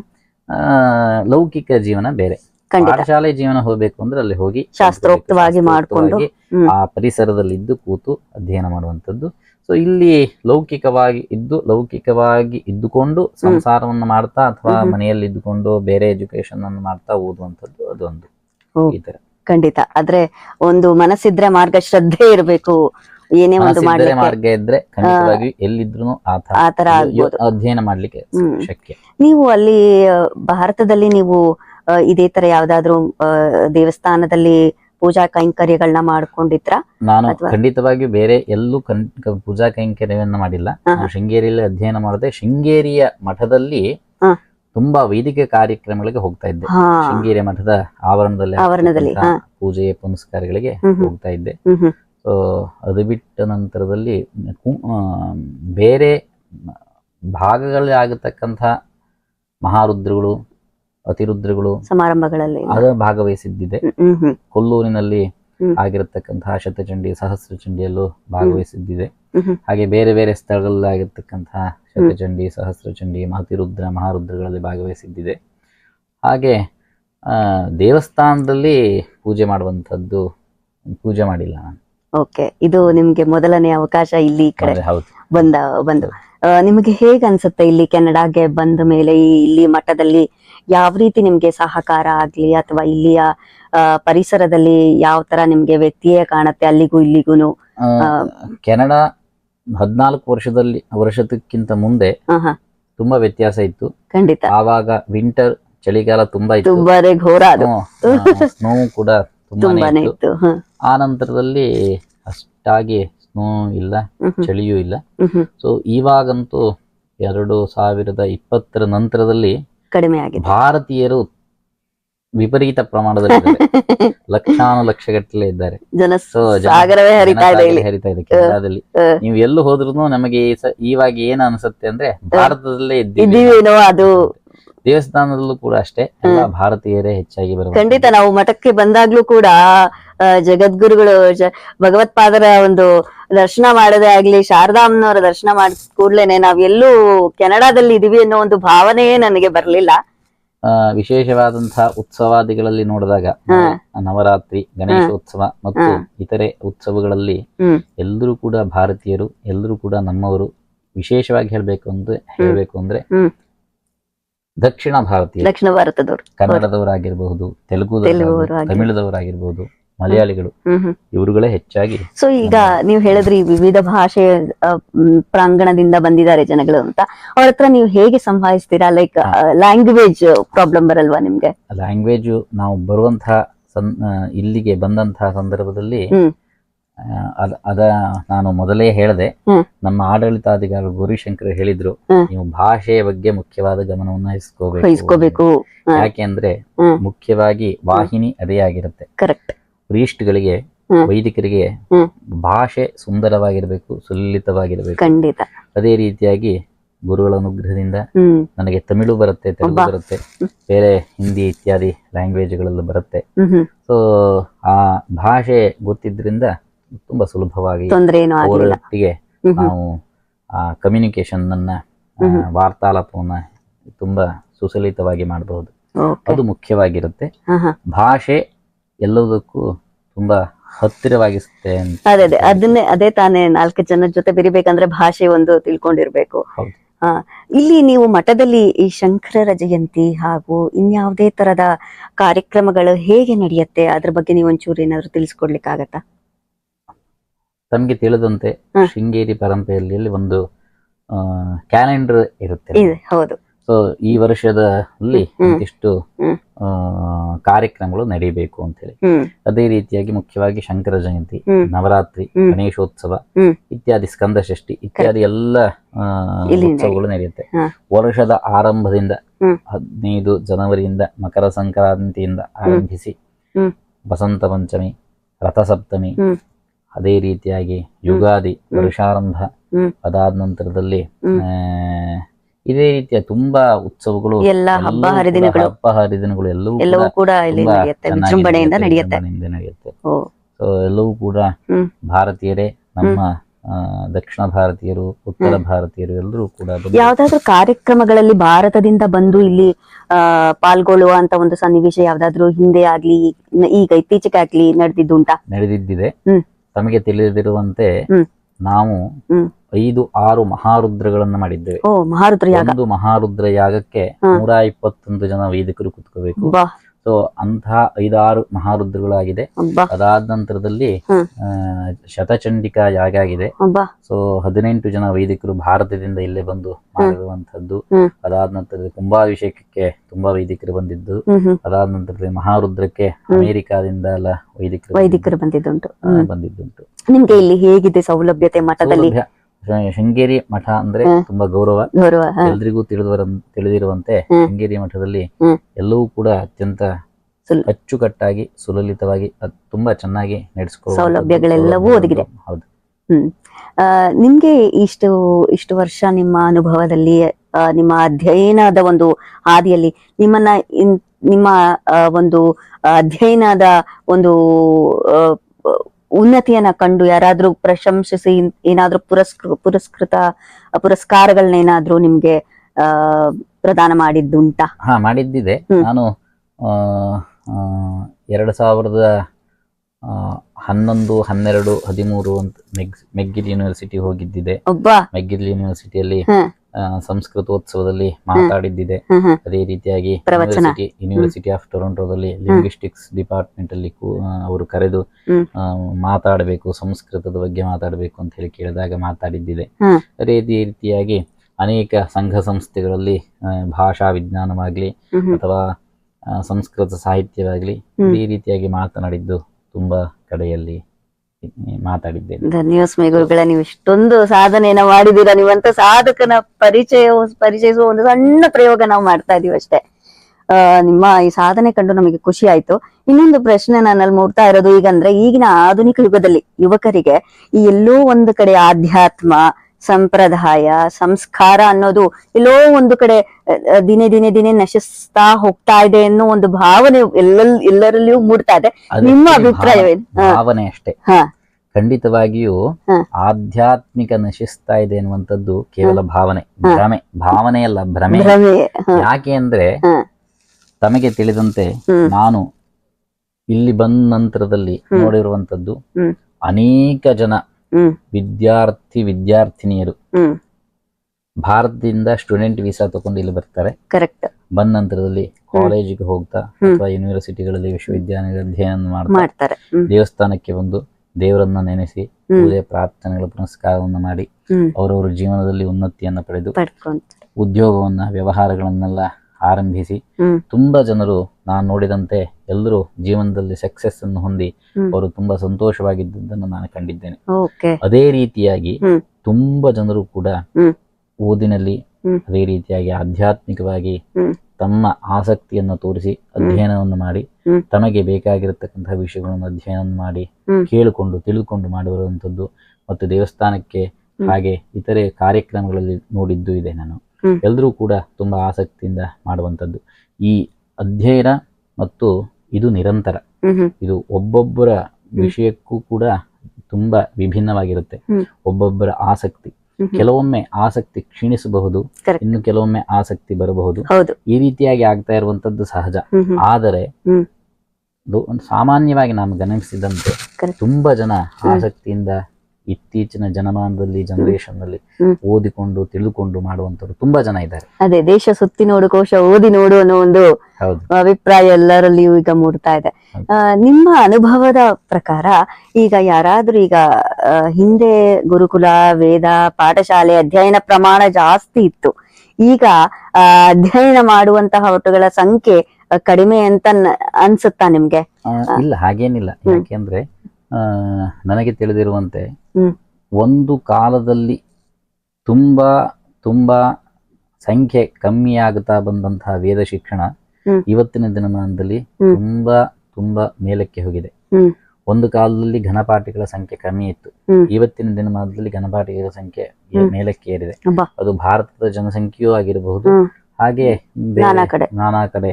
ಲೌಕಿಕ ಜೀವನ ಬೇರೆ. ಪಾಠಶಾಲೆ ಜೀವನ ಹೋಗ್ಬೇಕು ಅಂದ್ರೆ ಅಲ್ಲಿ ಹೋಗಿ ಶಾಸ್ತ್ರೋಕ್ತವಾಗಿ ಮಾಡ್ಕೊಂಡು ಆ ಪರಿಸರದಲ್ಲಿ ಇದ್ದು ಕೂತು ಅಧ್ಯಯನ ಮಾಡುವಂತದ್ದು ಸೊ ಇಲ್ಲಿ ಲೌಕಿಕವಾಗಿ ಇದ್ದು ಲೌಕಿಕವಾಗಿ ಇದ್ದುಕೊಂಡು ಸಂಸಾರವನ್ನು ಮಾಡ್ತಾ ಅಥವಾ. ಮನೆಯಲ್ಲಿ ಇದ್ದುಕೊಂಡು ಬೇರೆ ಎಜುಕೇಶನ್ ಅನ್ನು ಮಾಡ್ತಾ ಓದುವಂತದ್ದು ಅದೊಂದು ಓ. ಈ ತರ ಖಂಡಿತ. ಆದ್ರೆ ಒಂದು ಮನಸ್ಸಿದ್ರೆ ಮಾರ್ಗ ಶ್ರದ್ಧೆ ಇರಬೇಕು. ಏನೇ ಒಂದು ಮಾರ್ಗ ಇದ್ರೆ ಖಂಡಿತವಾಗಿ ಎಲ್ಲಿದ್ರು ಆತರ ಅಧ್ಯಯನ ಮಾಡ್ಲಿಕ್ಕೆ. ಶಕ್ಯ. ನೀವು ಅಲ್ಲಿ ಭಾರತದಲ್ಲಿ ನೀವು ಇದೇ ತರ ಯಾವ್ದಾದ್ರು ದೇವಸ್ಥಾನದಲ್ಲಿ ಪೂಜಾ ಕೈಂಕರ್ಯಗಳನ್ನ ಮಾಡ್ಕೊಂಡಿದ್ರ? ನಾನು ಖಂಡಿತವಾಗಿ ಖಂಡಿತವಾಗಿಯೂ ಬೇರೆ ಎಲ್ಲೂ ಪೂಜಾ ಕೈಂಕರ್ಯವನ್ನ ಮಾಡಿಲ್ಲ. ಶೃಂಗೇರಿಯಲ್ಲಿ ಅಧ್ಯಯನ ಮಾಡದೆ. ಶೃಂಗೇರಿಯ ಮಠದಲ್ಲಿ ತುಂಬಾ ವೈದಿಕ ಕಾರ್ಯಕ್ರಮಗಳಿಗೆ ಹೋಗ್ತಾ ಇದ್ದೆ. ಶೃಂಗೇರಿ ಮಠದ ಆವರಣದಲ್ಲಿ ಆವರಣದಲ್ಲಿ, ಪೂಜೆ ಪುನಸ್ಕಾರಗಳಿಗೆ. ಹೋಗ್ತಾ ಇದ್ದೆ. ಸೊ ಅದು ಬಿಟ್ಟ ನಂತರದಲ್ಲಿ ಬೇರೆ ಭಾಗಗಳಲ್ಲಿ ಆಗತಕ್ಕಂತಹ ಮಹಾರುದ್ರಗಳು ಅತಿರುದ್ರಗಳು ಸಮಾರಂಭಗಳಲ್ಲಿ. ಅದ ಭಾಗವಹಿಸಿದ್ದಿದೆ. ಕೊಲ್ಲೂರಿನಲ್ಲಿ. ಆಗಿರತಕ್ಕಂತಹ ಶತಚಂಡಿ ಸಹಸ್ರಚಂಡಿಯಲ್ಲೂ ಭಾಗವಹಿಸಿದ್ದಿದೆ. ಹ್ಮ್ ಹ್ಮ್. ಹಾಗೆ ಬೇರೆ ಬೇರೆ ಸ್ಥಳಗಳಲ್ಲಿ ಆಗಿರ್ತಕ್ಕಂತಹ ಶತಚಂಡಿ ಸಹಸ್ರಚಂಡಿ ಮಹತಿರುದ್ರ ಮಹಾರುದ್ರಗಳಲ್ಲಿ ಭಾಗವಹಿಸಿದ್ದಿದೆ. ಹಾಗೆ ಆ, ದೇವಸ್ಥಾನದಲ್ಲಿ ಪೂಜೆ ಮಾಡುವಂಥದ್ದು ಪೂಜೆ ಮಾಡಿಲ್ಲ ನಾನು. ಓಕೆ ಇದು ನಿಮ್ಗೆ ಮೊದಲನೇ ಅವಕಾಶ ಇಲ್ಲಿ ಈ ಕಡೆ ಹೌದು. ಬಂದ ಬಂದು. ಆ, ನಿಮಗೆ ಹೇಗ್ ಅನ್ಸುತ್ತೆ ಇಲ್ಲಿ ಕೆನಡಾಗೆ ಬಂದ ಮೇಲೆ ಈ ಇಲ್ಲಿ ಮಠದಲ್ಲಿ ಯಾವ ರೀತಿ ನಿಮ್ಗೆ ಸಹಕಾರ ಆಗ್ಲಿ ಅಥವಾ ಇಲ್ಲಿಯ ಆ, ಪರಿಸರದಲ್ಲಿ ಯಾವ ತರ ನಿಮ್ಗೆ ವ್ಯತ್ಯಯ ಕಾಣತ್ತೆ ಅಲ್ಲಿಗೂ ಇಲ್ಲಿಗೂನು? ಆ, ಆ, ಕೆನಡಾ ಹದಿನಾಲ್ಕು ವರ್ಷದಲ್ಲಿ ವರ್ಷದಕ್ಕಿಂತ ಮುಂದೆ ತುಂಬಾ ವ್ಯತ್ಯಾಸ ಇತ್ತು. ಖಂಡಿತ. ಆವಾಗ ವಿಂಟರ್ ಚಳಿಗಾಲ ತುಂಬಾ ಇತ್ತು. ತುಂಬಾನೇ ಘೋರ ಅದು. ಸ್ನೋ ಕೂಡ ತುಂಬಾನೇ ಇತ್ತು. ಆ ನಂತರದಲ್ಲಿ ಅಷ್ಟಾಗಿ ಸ್ನೋ ಇಲ್ಲ ಚಳಿಯೂ ಇಲ್ಲ. ಸೊ ಇವಾಗಂತೂ ಎರಡು ಸಾವಿರದ ಇಪ್ಪತ್ತರ ನಂತರದಲ್ಲಿ ಕಡಿಮೆ ಆಗಿದೆ. ಭಾರತೀಯರು ವಿಪರೀತ ಪ್ರಮಾಣದಲ್ಲಿ ಇದ್ದಾರೆ. <laughs> ಲಕ್ಷಾನು ಲಕ್ಷಗಟ್ಟಲೆ ಇದ್ದಾರೆ. ಜನ ಸೊ ಸಾಗರವೇ ಹರಿತಾ ಇದೆ ಕೆನಡಾದಲ್ಲಿ ನೀವು ಎಲ್ಲೂ ಹೋದ್ರು ನಮಗೆ ಇವಾಗ ಏನ್ ಅನ್ಸುತ್ತೆ ಅಂದ್ರೆ ಭಾರತದಲ್ಲೇ ಇದ್ದೀವಿ. ದೇವಸ್ಥಾನದಲ್ಲೂ ಕೂಡ ಅಷ್ಟೇ ಎಲ್ಲ ಭಾರತೀಯರೇ ಹೆಚ್ಚಾಗಿ ಬರುವ ಖಂಡಿತ ನಾವು ಮಠಕ್ಕೆ ಬಂದಾಗ್ಲೂ ಕೂಡ ಜಗದ್ಗುರುಗಳು ಭಗವತ್ಪಾದರ ಒಂದು ದರ್ಶನ ಮಾಡದೆ ಆಗ್ಲಿ ಶಾರದಾಮ್ನವರ ದರ್ಶನ ಮಾಡಿದ ಕೂಡ್ಲೇನೆ ನಾವ್ ಎಲ್ಲೂ ಕೆನಡಾದಲ್ಲಿ ಇದೀವಿ ಅನ್ನೋ ಒಂದು ಭಾವನೆಯೇ ನನಗೆ ಬರ್ಲಿಲ್ಲ. ವಿಶೇಷವಾದಂತಹ ಉತ್ಸವಾದಿಗಳಲ್ಲಿ ನೋಡಿದಾಗ. ನವರಾತ್ರಿ ಗಣೇಶೋತ್ಸವ ಮತ್ತು ಇತರೆ ಉತ್ಸವಗಳಲ್ಲಿ ಎಲ್ಲರೂ ಕೂಡ ಭಾರತೀಯರು ಎಲ್ಲರೂ ಕೂಡ ನಮ್ಮವರು ವಿಶೇಷವಾಗಿ ಹೇಳ್ಬೇಕು ಅಂದ್ರೆ ಹೇಳ್ಬೇಕು ಅಂದ್ರೆ. ದಕ್ಷಿಣ ಭಾರತೀಯ. ದಕ್ಷಿಣ ಭಾರತದವ್ರು. ಕನ್ನಡದವರಾಗಿರಬಹುದು ತೆಲುಗು ತಮಿಳದವರಾಗಿರಬಹುದು. ಮಲಯಾಳಿಗಳು. ಇವರುಗಳೇ ಹೆಚ್ಚಾಗಿ ಸೊ ಈಗ ನೀವು ಹೇಳಿದ್ರಿ ವಿವಿಧ ಭಾಷೆ ಪ್ರಾಂಗಣದಿಂದ ಬಂದಿದ್ದಾರೆ ಜನಗಳು ಅಂತ. ಅವ್ರ ಹತ್ರ ನೀವು ಹೇಗೆ ಸಂಭಾಯಿಸ್ತೀರಾ? ಲೈಕ್ ಲ್ಯಾಂಗ್ವೇಜ್ ಪ್ರಾಬ್ಲಮ್ ಬರಲ್ವಾ ನಿಮ್ಗೆ? ಲ್ಯಾಂಗ್ವೇಜ್ ನಾವು ಬರುವಂತಹ ಇಲ್ಲಿಗೆ ಬಂದಂತಹ ಸಂದರ್ಭದಲ್ಲಿ ಅದ ಅದ ನಾನು ಮೊದಲೇ ಹೇಳಿದೆ. ನಮ್ಮ ಆಡಳಿತಾಧಿಕಾರಿ ಗೌರಿಶಂಕರ್ ಹೇಳಿದ್ರು ನೀವು ಭಾಷೆಯ ಬಗ್ಗೆ ಮುಖ್ಯವಾದ ಗಮನವನ್ನ ಇಸ್ಕೋಬೇಕು. ಯಾಕೆಂದ್ರೆ ಮುಖ್ಯವಾಗಿ ವಾಹಿನಿ ಅದೇ ಆಗಿರುತ್ತೆ ಪ್ರೀಸ್ಟ್ಗಳಿಗೆ. ವೈದಿಕರಿಗೆ ಭಾಷೆ ಸುಂದರವಾಗಿರ್ಬೇಕು ಸುಲಲಿತವಾಗಿರ್ಬೇಕು. ಖಂಡಿತ. ಅದೇ ರೀತಿಯಾಗಿ ಗುರುಗಳ ಅನುಗ್ರಹದಿಂದ ನನಗೆ ತಮಿಳು ಬರುತ್ತೆ ತೆಲುಗು ಬರುತ್ತೆ ಬೇರೆ ಹಿಂದಿ ಇತ್ಯಾದಿ ಲ್ಯಾಂಗ್ವೇಜ್ಗಳೆಲ್ಲ ಬರುತ್ತೆ. ಸೊ ಆ ಭಾಷೆ ಗೊತ್ತಿದ್ರಿಂದ ತುಂಬಾ ಸುಲಭವಾಗಿ ತೊಂದರೆ ಏನೂ ನಾವು ಆ ಕಮ್ಯುನಿಕೇಶನ್ ಅನ್ನ ವಾರ್ತಾಲಾಪವನ್ನ ತುಂಬಾ ಸುಸಲಿತವಾಗಿ ಮಾಡಬಹುದು. ಅದು ಮುಖ್ಯವಾಗಿರುತ್ತೆ. ಭಾಷೆ ಎಲ್ಲದಕ್ಕೂ ತುಂಬಾ ಹತ್ತಿರವಾಗಿಸುತ್ತೆ ಅದೇ ಅದೇ. ಅದನ್ನೇ ಅದೇ ತಾನೇ ನಾಲ್ಕು ಜನರ ಜೊತೆ ಬೆರಿಬೇಕಂದ್ರೆ ಭಾಷೆ ಒಂದು ತಿಳ್ಕೊಂಡಿರ್ಬೇಕು. ಇಲ್ಲಿ ನೀವು ಮಠದಲ್ಲಿ ಈ ಶಂಕರರ ಜಯಂತಿ ಹಾಗೂ ಇನ್ಯಾವುದೇ ತರದ ಕಾರ್ಯಕ್ರಮಗಳು ಹೇಗೆ ನಡೆಯುತ್ತೆ? ಅದ್ರ ಬಗ್ಗೆ ನೀವು ಒಂಚೂರು ಏನಾದ್ರು ತಿಳಿಸ್ಕೊಡ್ಲಿಕ್ಕಾಗತ್ತಾ? ತಮಗೆ ತಿಳಿದಂತೆ. ಶೃಂಗೇರಿ ಪರಂಪರೆಯಲ್ಲಿ ಒಂದು ಕ್ಯಾಲೆಂಡರ್ ಇರುತ್ತೆ ಇದೆ ಹೌದು. ಸೊ ಈ ವರ್ಷದಲ್ಲಿ ಇಷ್ಟು ಕಾರ್ಯಕ್ರಮಗಳು ನಡೀಬೇಕು ಅಂತ ಹೇಳಿ. ಅದೇ ರೀತಿಯಾಗಿ ಮುಖ್ಯವಾಗಿ ಶಂಕರ ಜಯಂತಿ ನವರಾತ್ರಿ ಗಣೇಶೋತ್ಸವ. ಇತ್ಯಾದಿ ಸ್ಕಂದ ಷಷ್ಠಿ ಇತ್ಯಾದಿ ಎಲ್ಲ ಉತ್ಸವಗಳು ನಡೆಯುತ್ತೆ. ವರ್ಷದ ಆರಂಭದಿಂದ. ಹದಿನೈದು ಜನವರಿಯಿಂದ ಮಕರ ಸಂಕ್ರಾಂತಿಯಿಂದ ಆರಂಭಿಸಿ. ವಸಂತ ಪಂಚಮಿ ರಥಸಪ್ತಮಿ. ಅದೇ ರೀತಿಯಾಗಿ ಯುಗಾದಿ ವರ್ಷಾರಂಭ. ಅದಾದ ನಂತರದಲ್ಲಿ ಇದೇ ರೀತಿಯ ತುಂಬಾ ಉತ್ಸವಗಳು ಎಲ್ಲ ಹಬ್ಬ ಹರಿದಿನಗಳು. ಹಬ್ಬ ಹರಿದಿನಗಳು ಎಲ್ಲವೂ ಕೂಡ ವಿಜೃಂಭಣೆಯಿಂದ ನಡೆಯುತ್ತೆ ಸೊ ಎಲ್ಲವೂ ಕೂಡ ಭಾರತೀಯರೇ ನಮ್ಮ ದಕ್ಷಿಣ ಭಾರತೀಯರು ಉತ್ತರ ಭಾರತೀಯರು ಎಲ್ಲರೂ ಕೂಡ ಯಾವ್ದಾದ್ರು ಕಾರ್ಯಕ್ರಮಗಳಲ್ಲಿ ಭಾರತದಿಂದ ಬಂದು ಇಲ್ಲಿ ಪಾಲ್ಗೊಳ್ಳುವ ಅಂತ ಒಂದು ಸನ್ನಿವೇಶ ಯಾವ್ದಾದ್ರು ಹಿಂದೆ ಆಗ್ಲಿ ಈಗ ಇತ್ತೀಚೆಗೆ ಆಗ್ಲಿ ನಡೆದಿದ್ದುಂಟಾ? ನಡೆದಿದ್ದಿದೆ. ಹ್ಮ್. ತಮಗೆ ತಿಳಿದಿರುವಂತೆ ನಾವು. ಐದು ಆರು ಮಹಾರುದ್ರಗಳನ್ನ ಮಾಡಿದ್ದೇವೆ. ಒಂದು ಮಹಾರುದ್ರ ಯಾಗಕ್ಕೆ. ನೂರ ಇಪ್ಪತ್ತೊಂದು ಜನ ವೈದಿಕರು ಕುತ್ಕೋಬೇಕು. ಸೊ ಅಂತಹ ಐದಾರು ಮಹಾರುದ್ರಗಳಾಗಿದೆ. ಅದಾದ ನಂತರದಲ್ಲಿ ಶತಚಂಡಿಕಾ ಯಾಗ ಆಗಿದೆ. ಸೊ ಹದಿನೆಂಟು ಜನ ವೈದಿಕರು ಭಾರತದಿಂದ ಇಲ್ಲೇ ಬಂದು ಮಾಡಿರುವಂತಹದ್ದು. ಅದಾದ ನಂತರದಲ್ಲಿ ಕುಂಭಾಭಿಷೇಕಕ್ಕೆ ತುಂಬಾ ವೈದಿಕರು ಬಂದಿದ್ದು. ಅದಾದ ನಂತರದಲ್ಲಿ ಮಹಾರುದ್ರಕ್ಕೆ ಅಮೆರಿಕಾದಿಂದ ಎಲ್ಲ ವೈದಿಕರು ವೈದಿಕರು ಬಂದಿದ್ದುಂಟು. ಬಂದಿದ್ದುಂಟು. ನಿಮ್ಗೆ ಇಲ್ಲಿ ಹೇಗಿದೆ ಸೌಲಭ್ಯತೆ ಮಠದಲ್ಲಿ? ಶೃಂಗೇರಿ ಮಠ ಅಂದ್ರೆ ತುಂಬಾ ಗೌರವ. ಎಲ್ರಿಗೂ ತಿಳಿದವರ ತಿಳಿದಿರುವಂತೆ. ಶೃಂಗೇರಿ ಮಠದಲ್ಲಿ ಎಲ್ಲವೂ ಕೂಡ ಅತ್ಯಂತ ಅಚ್ಚುಕಟ್ಟಾಗಿ ಸುಲಲಿತವಾಗಿ ತುಂಬಾ ಚೆನ್ನಾಗಿ ನಡೆಸಿಕೊಳ್ಳುವ ಸೌಲಭ್ಯಗಳೆಲ್ಲವೂ ಒದಗಿದೆ. ಹೌದು ಹ್ಮ್ ನಿಮ್ಗೆ ಇಷ್ಟು ಇಷ್ಟು ವರ್ಷ ನಿಮ್ಮ ಅನುಭವದಲ್ಲಿ ನಿಮ್ಮ ಅಧ್ಯಯನದ ಒಂದು ಹಾದಿಯಲ್ಲಿ ನಿಮ್ಮನ್ನ ನಿಮ್ಮ ಒಂದು ಅಧ್ಯಯನದ ಒಂದು ಉನ್ನತಿಯನ್ನ ಕಂಡು ಯಾರಾದ್ರೂ ಪ್ರಶಂಸಿಸಿ ಏನಾದ್ರೂ ಪುರಸ್ಕೃ ಪುರಸ್ಕೃತ ಪುರಸ್ಕಾರಗಳನ್ನ ಏನಾದ್ರೂ ನಿಮ್ಗೆ ಆ ಪ್ರದಾನ ಮಾಡಿದ್ದುಂಟಾ? ಹಾ ಮಾಡಿದ್ದಿದೆ. ನಾನು ಎರಡು ಸಾವಿರದ ಹನ್ನೊಂದು ಹನ್ನೆರಡು ಹದಿಮೂರು ಅಂತ ಮೆಗ್ ಮೆಗ್ಗಿಲ್ ಯೂನಿವರ್ಸಿಟಿ ಹೋಗಿದ್ದಿದೆ. ಒಬ್ಬ? ಮೆಗ್ಗಿಲ್ ಯೂನಿವರ್ಸಿಟಿಯಲ್ಲಿ ಸಂಸ್ಕೃತೋತ್ಸವದಲ್ಲಿ ಮಾತಾಡಿದ್ದಿದೆ. ಅದೇ ರೀತಿಯಾಗಿ. ಯೂನಿವರ್ಸಿಟಿ ಯೂನಿವರ್ಸಿಟಿ ಆಫ್ ಟೊರೊಂಟೊದಲ್ಲಿ ಲಿಂಗ್ವಿಸ್ಟಿಕ್ಸ್ ಡಿಪಾರ್ಟ್ಮೆಂಟ್ ಅಲ್ಲಿ ಅವರು ಕರೆದು ಮಾತಾಡಬೇಕು ಸಂಸ್ಕೃತದ ಬಗ್ಗೆ ಮಾತಾಡಬೇಕು ಅಂತ ಹೇಳಿ ಕೇಳಿದಾಗ ಮಾತಾಡಿದ್ದಿದೆ. ಅದೇ ರೀತಿಯಾಗಿ ಅನೇಕ ಸಂಘ ಸಂಸ್ಥೆಗಳಲ್ಲಿ ಭಾಷಾ ವಿಜ್ಞಾನವಾಗ್ಲಿ ಅಥವಾ ಸಂಸ್ಕೃತ ಸಾಹಿತ್ಯವಾಗ್ಲಿ. ಈ ರೀತಿಯಾಗಿ ಮಾತನಾಡಿದ್ದು ತುಂಬಾ ಕಡೆಯಲ್ಲಿ ಮಾತಾಡಿದ್ದೇನೆ. ಧನ್ಯೋಸ್ಮಿ ಗುರುಗಳ ನೀವು ಇಷ್ಟೊಂದು ಸಾಧನೆಯನ್ನ ಮಾಡಿದೀರಾ ನೀವಂತ ಸಾಧಕನ ಪರಿಚಯ ಪರಿಚಯಿಸುವ ಒಂದು ಸಣ್ಣ ಪ್ರಯೋಗ ನಾವು ಮಾಡ್ತಾ ಇದೀವಿ ಅಷ್ಟೇ. ನಿಮ್ಮ ಈ ಸಾಧನೆ ಕಂಡು ನಮಗೆ ಖುಷಿ ಆಯ್ತು. ಇನ್ನೊಂದು ಪ್ರಶ್ನೆ ನನ್ನಲ್ಲಿ ಮೂಡ್ತಾ ಇರೋದು ಈಗ ಅಂದ್ರೆ ಈಗಿನ ಆಧುನಿಕ ಯುಗದಲ್ಲಿ ಯುವಕರಿಗೆ ಈ ಎಲ್ಲೋ ಒಂದು ಕಡೆ ಆಧ್ಯಾತ್ಮ ಸಂಪ್ರದಾಯ ಸಂಸ್ಕಾರ ಅನ್ನೋದು ಎಲ್ಲೋ ಒಂದು ಕಡೆ ದಿನೇ ದಿನೇ ದಿನೇ ನಶಿಸ್ತಾ ಹೋಗ್ತಾ ಇದೆ ಅನ್ನೋ ಒಂದು ಭಾವನೆ ಎಲ್ಲ ಎಲ್ಲರಲ್ಲಿಯೂ ಮೂಡ್ತಾ ಇದೆ. ನಿಮ್ಮ ಅಭಿಪ್ರಾಯ ಅಭಿಪ್ರಾಯವೇನು? ಭಾವನೆ ಅಷ್ಟೇ. ಹಾ. ಖಂಡಿತವಾಗಿಯೂ ಆಧ್ಯಾತ್ಮಿಕ ನಶಿಸ್ತಾ ಇದೆ ಅನ್ನುವಂಥದ್ದು ಕೇವಲ ಭಾವನೆ. ಭ್ರಮೆ ಭಾವನೆಯಲ್ಲ ಭ್ರಮೆ. ಭ್ರಮೆ ಯಾಕೆ ಅಂದ್ರೆ ತಮಗೆ ತಿಳಿದಂತೆ ನಾನು ಇಲ್ಲಿ ಬಂದ ನಂತರದಲ್ಲಿ. ನೋಡಿರುವಂತದ್ದು ಅನೇಕ ಜನ ವಿದ್ಯಾರ್ಥಿ ವಿದ್ಯಾರ್ಥಿನಿಯರು. ಭಾರತದಿಂದ ಸ್ಟೂಡೆಂಟ್ ವೀಸಾ ತಗೊಂಡು ಇಲ್ಲಿ ಬರ್ತಾರೆ. ಕರೆಕ್ಟ್ ಬಂದ ನಂತರದಲ್ಲಿ ಕಾಲೇಜಿಗೆ ಹೋಗ್ತಾ ಅಥವಾ ಯೂನಿವರ್ಸಿಟಿಗಳಲ್ಲಿ ವಿಶ್ವವಿದ್ಯಾಲಯ ಅಧ್ಯಯನ ಮಾಡ್ತಾ ಮಾಡ್ತಾರೆ. ದೇವಸ್ಥಾನಕ್ಕೆ ಬಂದು ದೇವರನ್ನ ನೆನೆಸಿ. ಪೂಜೆ ಪ್ರಾರ್ಥನೆಗಳ ಪುನಸ್ಕಾರವನ್ನು ಮಾಡಿ ಅವರವರ ಜೀವನದಲ್ಲಿ ಉನ್ನತಿಯನ್ನ ಪಡೆದು ಉದ್ಯೋಗವನ್ನ ವ್ಯವಹಾರಗಳನ್ನೆಲ್ಲ ಆರಂಭಿಸಿ ತುಂಬಾ ಜನರು ನಾನು ನೋಡಿದಂತೆ ಎಲ್ಲರೂ ಜೀವನದಲ್ಲಿ ಸಕ್ಸಸ್ ಅನ್ನು ಹೊಂದಿ ಅವರು ತುಂಬಾ ಸಂತೋಷವಾಗಿದ್ದದ್ದನ್ನು ನಾನು ಕಂಡಿದ್ದೇನೆ. ಅದೇ ರೀತಿಯಾಗಿ ತುಂಬಾ ಜನರು ಕೂಡ. ಓದಿನಲ್ಲಿ ಅದೇ ರೀತಿಯಾಗಿ ಆಧ್ಯಾತ್ಮಿಕವಾಗಿ ತಮ್ಮ ಆಸಕ್ತಿಯನ್ನು ತೋರಿಸಿ ಅಧ್ಯಯನವನ್ನು ಮಾಡಿ. ತಮಗೆ ಬೇಕಾಗಿರತಕ್ಕಂತಹ ವಿಷಯಗಳನ್ನು ಅಧ್ಯಯನ ಮಾಡಿ. ಕೇಳಿಕೊಂಡು ತಿಳಿದುಕೊಂಡು ಮಾಡಿರುವಂಥದ್ದು ಮತ್ತು ದೇವಸ್ಥಾನಕ್ಕೆ ಹಾಗೆ ಇತರೆ ಕಾರ್ಯಕ್ರಮಗಳಲ್ಲಿ ನೋಡಿದ್ದು ಇದೆ ನಾನು. ಎಲ್ಲರೂ ಕೂಡ ತುಂಬಾ ಆಸಕ್ತಿಯಿಂದ ಮಾಡುವಂಥದ್ದು. ಈ ಅಧ್ಯಯನ ಮತ್ತು ಇದು ನಿರಂತರ. ಇದು ಒಬ್ಬೊಬ್ಬರ ವಿಷಯಕ್ಕೂ ಕೂಡ ತುಂಬಾ ವಿಭಿನ್ನವಾಗಿರುತ್ತೆ. ಒಬ್ಬೊಬ್ಬರ ಆಸಕ್ತಿ. ಕೆಲವೊಮ್ಮೆ ಆಸಕ್ತಿ ಕ್ಷೀಣಿಸಬಹುದು ಇನ್ನು ಕೆಲವೊಮ್ಮೆ ಆಸಕ್ತಿ ಬರಬಹುದು. ಹೌದು. ಈ ರೀತಿಯಾಗಿ ಆಗ್ತಾ ಇರುವಂತದ್ದು ಸಹಜ. ಆದರೆ ಸಾಮಾನ್ಯವಾಗಿ ನಾನು ಗಮನಿಸಿದಂತೆ. ತುಂಬಾ ಜನ ಆಸಕ್ತಿಯಿಂದ ಇತ್ತೀಚಿನ ಜನಮಾನದಲ್ಲಿ ಜನರೇಷನ್ನಲ್ಲಿ ಓದಿಕೊಂಡು ತಿಳಿದುಕೊಂಡು ಮಾಡುವಂತವ್ರು ತುಂಬಾ ಜನ ಇದ್ದಾರೆ. ಅದೇ ದೇಶ ಸುತ್ತಿ ನೋಡು ಕೋಶ ಓದಿ ನೋಡು ಅನ್ನೋ ಒಂದು ಅಭಿಪ್ರಾಯ ಎಲ್ಲರಲ್ಲಿಯೂ ಈಗ ಮೂಡ್ತಾ ಇದೆ. ನಿಮ್ಮ ಅನುಭವದ ಪ್ರಕಾರ ಈಗ ಯಾರಾದ್ರೂ ಈಗ ಹಿಂದೆ ಗುರುಕುಲ ವೇದ ಪಾಠಶಾಲೆ ಅಧ್ಯಯನ ಪ್ರಮಾಣ ಜಾಸ್ತಿ ಇತ್ತು. ಈಗ ಆ, ಅಧ್ಯಯನ ಮಾಡುವಂತಹ ಒಟ್ಟುಗಳ ಸಂಖ್ಯೆ ಕಡಿಮೆ ಅಂತ ಅನ್ಸುತ್ತಾ ನಿಮ್ಗೆ? ಇಲ್ಲ ಹಾಗೇನಿಲ್ಲ. ಯಾಕೆಂದ್ರೆ ನನಗೆ ತಿಳಿದಿರುವಂತೆ. ಒಂದು ಕಾಲದಲ್ಲಿ ತುಂಬಾ ತುಂಬಾ ಸಂಖ್ಯೆ ಕಮ್ಮಿ ಆಗುತ್ತಾ ಬಂದಂತಹ ವೇದ ಶಿಕ್ಷಣ ಇವತ್ತಿನ ದಿನಮಾನದಲ್ಲಿ ತುಂಬಾ ತುಂಬಾ ಮೇಲಕ್ಕೆ ಹೋಗಿದೆ. ಒಂದು ಕಾಲದಲ್ಲಿ ಘನಪಾಠಿಗಳ ಸಂಖ್ಯೆ ಕಮ್ಮಿ ಇತ್ತು. ಇವತ್ತಿನ ದಿನಮಾನದಲ್ಲಿ ಘನಪಾಠಿಗಳ ಸಂಖ್ಯೆ ಮೇಲಕ್ಕೆ ಏರಿದೆ. ಅದು ಭಾರತದ ಜನಸಂಖ್ಯೆಯೂ ಆಗಿರಬಹುದು. ಹಾಗೆ ನಾನಾ ಕಡೆ.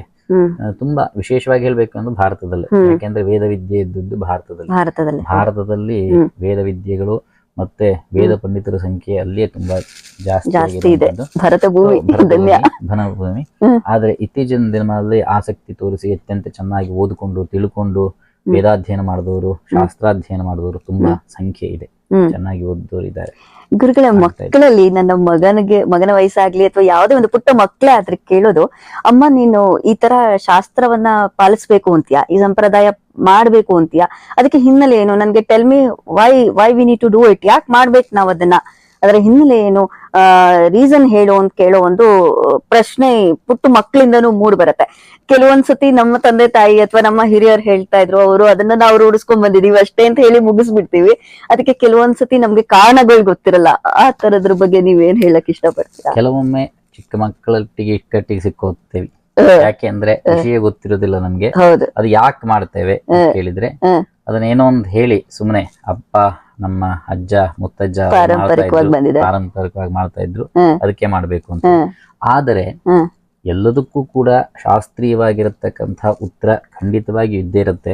ತುಂಬಾ ವಿಶೇಷವಾಗಿ ಹೇಳ್ಬೇಕು ಅಂದ್ರೆ ಭಾರತದಲ್ಲಿ. ಯಾಕೆಂದ್ರೆ ವೇದ ವಿದ್ಯೆ ಇದ್ದದ್ದು ಭಾರತದಲ್ಲಿ. ಭಾರತದಲ್ಲಿ. ಭಾರತದಲ್ಲಿ. ವೇದ ವಿದ್ಯೆಗಳು ಮತ್ತೆ ವೇದ ಪಂಡಿತರ ಸಂಖ್ಯೆ ಅಲ್ಲಿಯೇ ತುಂಬಾ ಜಾಸ್ತಿ ಇದೆ. ಭರತ ಭೂಮಿ ಭರತ ಧನ್ಯ. ಭೂಮಿ, ಧನ ಭೂಮಿ ಆದ್ರೆ ಇತ್ತೀಚಿನ ದಿನಮಾನದಲ್ಲಿ ಆಸಕ್ತಿ ತೋರಿಸಿ ಅತ್ಯಂತ ಚೆನ್ನಾಗಿ ಓದಿಕೊಂಡು ತಿಳ್ಕೊಂಡು ವೇದಾಧ್ಯಯನ ಮಾಡಿದವರು ಶಾಸ್ತ್ರಾಧ್ಯಯನ ಮಾಡಿದವರು ತುಂಬಾ ಸಂಖ್ಯೆ ಇದೆ. ಚೆನ್ನಾಗಿ ಓದಿದವರು ಇದ್ದಾರೆ ಗುರುಗಳ ಮಕ್ಕಳಲ್ಲಿ ನನ್ನ ಮಗನಿಗೆ ಮಗನ ವಯಸ್ಸಾಗ್ಲಿ ಅಥವಾ ಯಾವುದೇ ಒಂದು ಪುಟ್ಟ ಮಕ್ಕಳೇ ಆದ್ರೆ ಕೇಳೋದು ಅಮ್ಮ ನೀನು ಈ ತರ ಶಾಸ್ತ್ರವನ್ನ ಪಾಲಿಸ್ಬೇಕು ಅಂತೀಯಾ? ಈ ಸಂಪ್ರದಾಯ ಮಾಡ್ಬೇಕು ಅಂತೀಯಾ? ಅದಕ್ಕೆ ಹಿನ್ನೆಲೆ ಏನು? ನನ್ಗೆ tell me why why we need to do it ಯಾಕೆ ಮಾಡ್ಬೇಕು ನಾವ್ ಅದನ್ನ? ಅದರ ಹಿನ್ನೆಲೆ ಏನು ರೀಸನ್ ಹೇಳು ಅಂತ ಕೇಳೋ ಒಂದು ಪ್ರಶ್ನೆ ಪುಟ್ಟ ಮಕ್ಕಳಿಂದನೂ ಮೂಡ್ ಬರುತ್ತೆ. ಕೆಲವೊಂದ್ಸತಿ ನಮ್ಮ ತಂದೆ ತಾಯಿ ಅಥವಾ ನಮ್ಮ ಹಿರಿಯರು ಹೇಳ್ತಾ ಇದ್ರು ಅವರು ಅದನ್ನ ನಾವು ರೂಢಿಸ್ಕೊಂಡ್ ಬಂದಿದೀವಿ ಅಷ್ಟೇ ಅಂತ ಹೇಳಿ ಮುಗಿಸ್ಬಿಡ್ತೀವಿ. ಅದಕ್ಕೆ ಕೆಲವೊಂದ್ಸತಿ ನಮ್ಗೆ ಕಾರಣಗಳು ಗೊತ್ತಿರಲ್ಲ. ಆ ತರದ್ರ ಬಗ್ಗೆ ನೀವೇನ್ ಹೇಳಕ್ ಇಷ್ಟಪಡ್ತೀರಾ? ಕೆಲವೊಮ್ಮೆ ಚಿಕ್ಕ ಮಕ್ಕಳೊಟ್ಟಿಗೆ ಇಕ್ಕಟ್ಟಿಗೆ ಸಿಕ್ಕೋತೇವೆ. ಯಾಕೆಂದ್ರೆ ಯಾಕೆ ಅಂದ್ರೆ ವಿಷಯ ಗೊತ್ತಿರೋದಿಲ್ಲ ನಮ್ಗೆ. ಹೌದು. ಅದು ಯಾಕೆ ಮಾಡ್ತೇವೆ ಕೇಳಿದ್ರೆ. ಅದನ್ನ ಏನೋ ಒಂದ್ ಹೇಳಿ ಸುಮ್ಮನೆ ಅಪ್ಪ ನಮ್ಮ ಅಜ್ಜ ಮುತ್ತಜ್ಜ ಪಾರಂಪರಿಕವಾಗಿ ಇದ್ರು, ಬಂದಿದೆ. ಪಾರಂಪರಿಕವಾಗಿ ಮಾಡ್ತಾ ಇದ್ರು. ಅದಕ್ಕೆ ಮಾಡ್ಬೇಕು ಅಂತ. ಆದರೆ ಎಲ್ಲದಕ್ಕೂ ಕೂಡ ಶಾಸ್ತ್ರೀಯವಾಗಿರತಕ್ಕಂತಹ ಉತ್ತರ ಖಂಡಿತವಾಗಿ ಇದ್ದೇ ಇರುತ್ತೆ.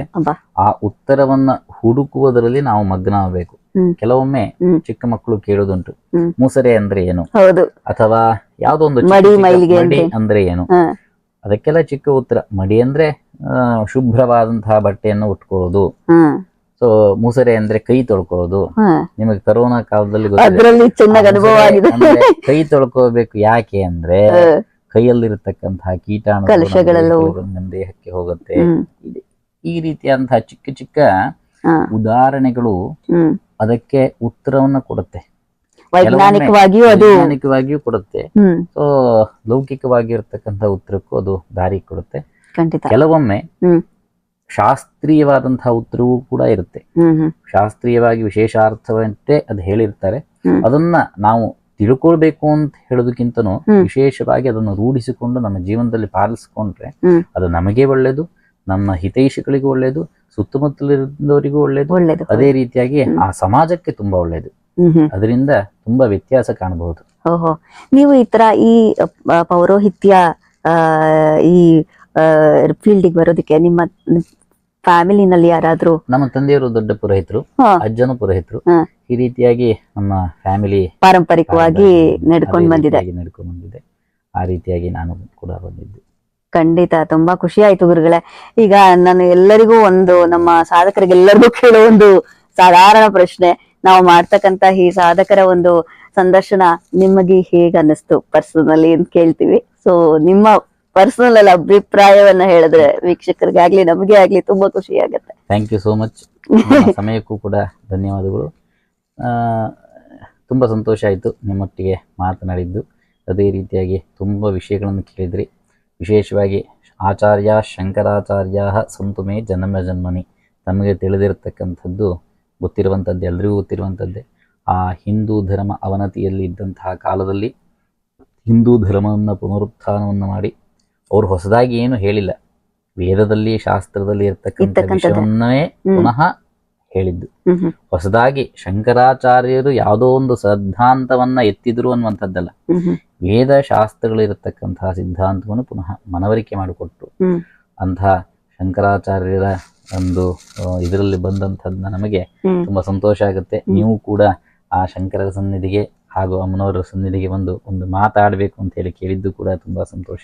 ಆ ಉತ್ತರವನ್ನ ಹುಡುಕುವುದರಲ್ಲಿ ನಾವು ಮಗ್ನ ಆಗಬೇಕು ಕೆಲವೊಮ್ಮೆ ಚಿಕ್ಕ ಮಕ್ಕಳು ಕೇಳೋದುಂಟು ಮೂಸರೆ ಅಂದ್ರೆ ಏನು? ಅಥವಾ ಯಾವ್ದೋ ಒಂದು ಮಡಿ ಅಂದ್ರೆ? ಏನು? ಅದಕ್ಕೆಲ್ಲ ಚಿಕ್ಕ ಉತ್ತರ. ಮಡಿ ಅಂದ್ರೆ ಶುಭ್ರವಾದಂತಹ ಬಟ್ಟೆಯನ್ನು ಉಟ್ಕೊಳ್ಳೋದು. ಸೊ ಮುಸರೆ ಅಂದ್ರೆ ಕೈ ತೊಳ್ಕೊಳ್ಳೋದು. ನಿಮಗೆ ಕರೋನಾ ಕಾಲದಲ್ಲಿ ಅದರಲ್ಲಿ ಚೆನ್ನಾಗಿ ಅನುಭವ ಆಗಿದೆ. ಕೈ ತೊಳ್ಕೋಬೇಕು ಯಾಕೆ ಅಂದ್ರೆ. ಕೈಯಲ್ಲಿರತಕ್ಕಂತಹ ಕೀಟಾಣು. ನಮ್ಮ ದೇಹಕ್ಕೆ ಹೋಗುತ್ತೆ. ಈ ರೀತಿಯಾದಂತಹ ಚಿಕ್ಕ ಚಿಕ್ಕ ಉದಾಹರಣೆಗಳು ಅದಕ್ಕೆ ಉತ್ತರವನ್ನ ಕೊಡುತ್ತೆ. ವೈಜ್ಞಾನಿಕವಾಗಿಯೂ ಅದು ವೈಜ್ಞಾನಿಕವಾಗಿಯೂ ಕೊಡುತ್ತೆ. ಸೊ ಲೌಕಿಕವಾಗಿರ್ತಕ್ಕಂತ ಉತ್ತರಕ್ಕೂ ಅದು ದಾರಿ ಕೊಡುತ್ತೆ. ಕೆಲವೊಮ್ಮೆ ಶಾಸ್ತ್ರೀಯವಾದಂತಹ ಉತ್ತರವೂ ಕೂಡ ಇರುತ್ತೆ. ಶಾಸ್ತ್ರೀಯವಾಗಿ ವಿಶೇಷ ಶಾಸ್ತ್ರೀಯವಾಗಿ ವಿಶೇಷಾರ್ಥವಂತೆ ಅದು ಹೇಳಿರ್ತಾರೆ. ಅದನ್ನ ನಾವು ತಿಳ್ಕೊಳ್ಬೇಕು ಅಂತ ಹೇಳೋದಕ್ಕಿಂತನೂ ವಿಶೇಷವಾಗಿ ಅದನ್ನು ರೂಢಿಸಿಕೊಂಡು ನಮ್ಮ ಜೀವನದಲ್ಲಿ ಪಾಲಿಸ್ಕೊಂಡ್ರೆ ಅದು ನಮಗೆ ಒಳ್ಳೇದು ನಮ್ಮ ಹಿತೈಷಿಗಳಿಗೂ ಒಳ್ಳೇದು ಸುತ್ತಮುತ್ತಲಿರುವವರಿಗೂ ಒಳ್ಳೇದು. ಒಳ್ಳೇದು ಅದೇ ರೀತಿಯಾಗಿ ಆ ಸಮಾಜಕ್ಕೆ ತುಂಬಾ ಒಳ್ಳೇದು. ಅದರಿಂದ ತುಂಬಾ ವ್ಯತ್ಯಾಸ ಕಾಣಬಹುದು. ಓಹೋ. ನೀವು ಈ ತರ ಈ ಪೌರೋಹಿತ್ಯ ಈ ಫೀಲ್ಡಿಗೆ ಬರೋದಕ್ಕೆ ನಿಮ್ಮ ಫ್ಯಾಮಿಲಿನಲ್ಲಿ ಯಾರಾದ್ರೂ? ನಮ್ಮ ತಂದೆಯವರು ದೊಡ್ಡ ಪುರೋಹಿತರು ಹಾ. ಅಜ್ಜನು ಪುರೋಹಿತರು. ಹಾ. ಈ ರೀತಿಯಾಗಿ ನಮ್ಮ ಫ್ಯಾಮಿಲಿ ಪಾರಂಪರಿಕವಾಗಿ ನಡ್ಕೊಂಡ್ ಬಂದಿದೆ. ನಡ್ಕೊಂಡು ಬಂದಿದೆ. ಆ ರೀತಿಯಾಗಿ ನಾನು ಕೂಡ ಬಂದಿದ್ದೆ. ಖಂಡಿತ ತುಂಬಾ ಖುಷಿ ಆಯ್ತು ಗುರುಗಳೇ. ಈಗ ನಾನು ಎಲ್ಲರಿಗೂ ಒಂದು ನಮ್ಮ ಸಾಧಕರಿಗೆಲ್ಲರಿಗೂ ಕೇಳೋ ಒಂದು ಸಾಧಾರಣ ಪ್ರಶ್ನೆ. ನಾವು ಮಾಡ್ತಕ್ಕಂತ ಈ ಸಾಧಕರ ಒಂದು ಸಂದರ್ಶನ ನಿಮಗೆ ಹೇಗ್ ಅನ್ನಿಸ್ತು ಪರ್ಸನಲಿ ಅಂತ ಕೇಳ್ತೀವಿ. ಸೊ ನಿಮ್ಮ ಪರ್ಸನಲ್ ಅಲ್ಲಿ ಅಭಿಪ್ರಾಯವನ್ನ ಹೇಳಿದ್ರೆ ವೀಕ್ಷಕರಿಗೆ ಆಗ್ಲಿ ನಮಗೆ ಆಗ್ಲಿ ತುಂಬಾ ಖುಷಿ ಆಗುತ್ತೆ. ಥ್ಯಾಂಕ್ ಯು ಸೋ ಮಚ್ ಸಮಯಕ್ಕೂ ಕೂಡ ಧನ್ಯವಾದಗಳು. ತುಂಬಾ ಸಂತೋಷ ಆಯಿತು ನಿಮ್ಮೊಟ್ಟಿಗೆ ಮಾತನಾಡಿದ್ದು. ಅದೇ ರೀತಿಯಾಗಿ ತುಂಬ ವಿಷಯಗಳನ್ನು ಕೇಳಿದ್ರಿ. ವಿಶೇಷವಾಗಿ ಆಚಾರ್ಯ ಶಂಕರಾಚಾರ್ಯ ಸಂತು ಮೇ ಜನ್ಮ ಜನ್ಮನಿ. ತಮಗೆ ತಿಳಿದಿರತಕ್ಕಂಥದ್ದು ಗೊತ್ತಿರುವಂಥದ್ದು ಎಲ್ಲರಿಗೂ ಗೊತ್ತಿರುವಂಥದ್ದೇ ಆ ಹಿಂದೂ ಧರ್ಮ ಅವನತಿಯಲ್ಲಿ ಇದ್ದಂತಹ ಕಾಲದಲ್ಲಿ ಹಿಂದೂ ಧರ್ಮವನ್ನು ಪುನರುತ್ಥಾನವನ್ನು ಮಾಡಿ ಅವರು ಹೊಸದಾಗಿ ಏನು ಹೇಳಿಲ್ಲ. ವೇದದಲ್ಲಿ ಶಾಸ್ತ್ರದಲ್ಲಿ ಇರ್ತಕ್ಕಂಥ ವಿಷಯವನ್ನೇ ಪುನಃ ಹೇಳಿದ್ದು. ಹೊಸದಾಗಿ ಶಂಕರಾಚಾರ್ಯರು ಯಾವುದೋ ಒಂದು ಸಿದ್ಧಾಂತವನ್ನ ಎತ್ತಿದ್ರು ಅನ್ನುವಂಥದ್ದಲ್ಲ. ವೇದ ಶಾಸ್ತ್ರಗಳಿರತಕ್ಕಂತಹ ಸಿದ್ಧಾಂತವನ್ನು ಪುನಃ ಮನವರಿಕೆ ಮಾಡಿಕೊಟ್ಟು. ಅಂತಹ ಶಂಕರಾಚಾರ್ಯರ ಒಂದು ಇದರಲ್ಲಿ ಬಂದಂಥದ್ದನ್ನ ನಮಗೆ ತುಂಬಾ ಸಂತೋಷ ಆಗುತ್ತೆ. ನೀವು ಕೂಡ ಆ ಶಂಕರರ ಸನ್ನಿಧಿಗೆ ಹಾಗೂ ಅಮ್ಮನವರ ಸನ್ನಿಧಿಗೆ ಬಂದು ಒಂದು ಮಾತಾಡಬೇಕು ಅಂತ ಹೇಳಿ ಕೇಳಿದ್ದು ಕೂಡ ತುಂಬಾ ಸಂತೋಷ.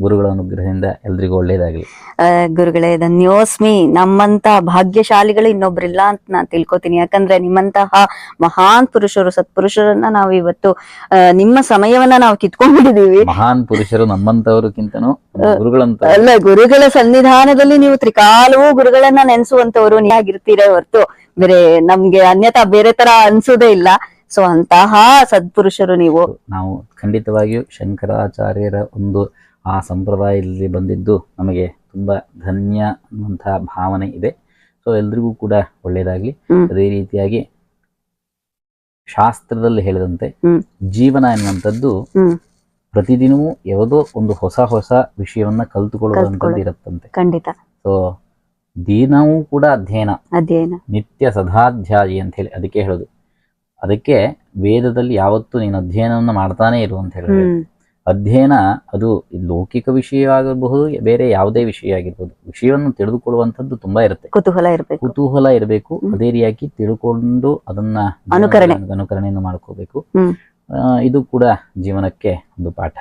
ಗುರುಗಳ ಅನುಗ್ರಹದಿಂದ ಎಲ್ರಿಗೂ ಒಳ್ಳೇದಾಗಲಿ ಗುರುಗಳೇ ಧನ್ಯೋಸ್ಮಿ. ನಮ್ಮಂತ ಭಾಗ್ಯಶಾಲಿಗಳು ಇನ್ನೊಬ್ರಿಲ್ಲ ಅಂತ ನಾನು ತಿಳ್ಕೊತೀನಿ. ಯಾಕಂದ್ರೆ ನಿಮ್ಮಂತಹ ಮಹಾನ್ ಪುರುಷರು ಸತ್ಪುರುಷರನ್ನ ನಾವು ಇವತ್ತು ಆ, ನಿಮ್ಮ ಸಮಯವನ್ನ ನಾವು ಕಿತ್ಕೊಂಡ್ಬಿಟ್ಟಿದೀವಿ. ಮಹಾನ್ ಪುರುಷರು ನಮ್ಮಂತವ್ರಕ್ಕಿಂತನೂ ಗುರುಗಳಂತ ಅಲ್ಲ ಗುರುಗಳ ಸನ್ನಿಧಾನದಲ್ಲಿ ನೀವು ತ್ರಿಕಾಲವೂ ಗುರುಗಳನ್ನ ನೆನೆಸುವಂತವ್ರು ನೀವಾಗಿರ್ತೀರ ಹೊರತು. ಬೇರೆ ನಮ್ಗೆ ಅನ್ಯತಾ ಬೇರೆ ತರ ಅನ್ಸೋದೇ ಇಲ್ಲ. ಸೊ ಅಂತಹ ಸದ್ಪುರುಷರು ನೀವು. ನಾವು ಖಂಡಿತವಾಗಿಯೂ ಶಂಕರಾಚಾರ್ಯರ ಒಂದು ಆ ಸಂಪ್ರದಾಯದಲ್ಲಿ ಬಂದಿದ್ದು ನಮಗೆ ತುಂಬಾ ಧನ್ಯ ಅನ್ನುವಂತಹ ಭಾವನೆ ಇದೆ. ಸೊ ಎಲ್ರಿಗೂ ಕೂಡ ಒಳ್ಳೆಯದಾಗಲಿ ಅದೇ ರೀತಿಯಾಗಿ ಶಾಸ್ತ್ರದಲ್ಲಿ ಹೇಳಿದಂತೆ ಜೀವನ ಎನ್ನುವಂಥದ್ದು ಪ್ರತಿದಿನವೂ ಯಾವುದೋ ಒಂದು ಹೊಸ ಹೊಸ ವಿಷಯವನ್ನ ಕಲ್ತುಕೊಳ್ಳುವಂಥದ್ದು. ಇರುತ್ತಂತೆ. ಖಂಡಿತ. ಸೊ ದಿನವೂ ಕೂಡ ಅಧ್ಯಯನ. ಅಧ್ಯಯನ. ನಿತ್ಯ ಸದಾಧ್ಯಾಯಿ ಅಂತ ಹೇಳಿ ಅದಕ್ಕೆ ಹೇಳೋದು. ಅದಕ್ಕೆ ವೇದದಲ್ಲಿ ಯಾವತ್ತು ನೀನು ಅಧ್ಯಯನವನ್ನು ಮಾಡ್ತಾನೆ ಇರು ಅಂತ ಹ್ಮ್. ಅಧ್ಯಯನ ಅದು ಲೌಕಿಕ ವಿಷಯ ಆಗಿರಬಹುದು ಬೇರೆ ಯಾವುದೇ ವಿಷಯ ಆಗಿರ್ಬೋದು. ವಿಷಯವನ್ನು ತಿಳಿದುಕೊಳ್ಳುವಂಥದ್ದು ತುಂಬಾ ಇರುತ್ತೆ. ಕುತೂಹಲ ಇರಬೇಕು. ಕುತೂಹಲ ಇರಬೇಕು. ಅದೇ ರೀತಿಯಾಗಿ ತಿಳ್ಕೊಂಡು ಅದನ್ನ ಅನುಕರಣೆ. ಅನುಕರಣೆಯನ್ನು ಮಾಡ್ಕೋಬೇಕು. ಇದು ಕೂಡ ಜೀವನಕ್ಕೆ ಒಂದು ಪಾಠ.